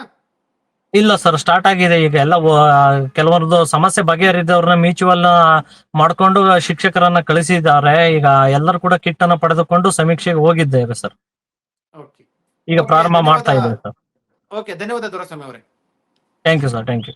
ಇಲ್ಲ ಸರ್ ಸ್ಟಾರ್ಟ್ ಆಗಿದೆ. ಈಗ ಎಲ್ಲ ಕೆಲವರದು ಕೆಲವರದ್ದು ಸಮಸ್ಯೆ ಬಗೆಹರಿದವ್ರನ್ನ ಮ್ಯೂಚುವಲ್ ಮಾಡ್ಕೊಂಡು ಶಿಕ್ಷಕರನ್ನ ಕಳಿಸಿದ್ದಾರೆ. ಈಗ ಎಲ್ಲರೂ ಕೂಡ ಕಿಟ್ ಅನ್ನ ಪಡೆದುಕೊಂಡು ಸಮೀಕ್ಷೆಗೆ ಹೋಗಿದ್ದೇವೆ ಸರ್. ಈಗ ಪ್ರಾರಂಭ. ಮಾಡ್ತಾ ಇದ್ದೇವೆ ಸರ್. ಓಕೆ ಧನ್ಯವಾದ ದೊರೆಸ್ವಾಮಿ ಅವರೇ. Thank you sir thank you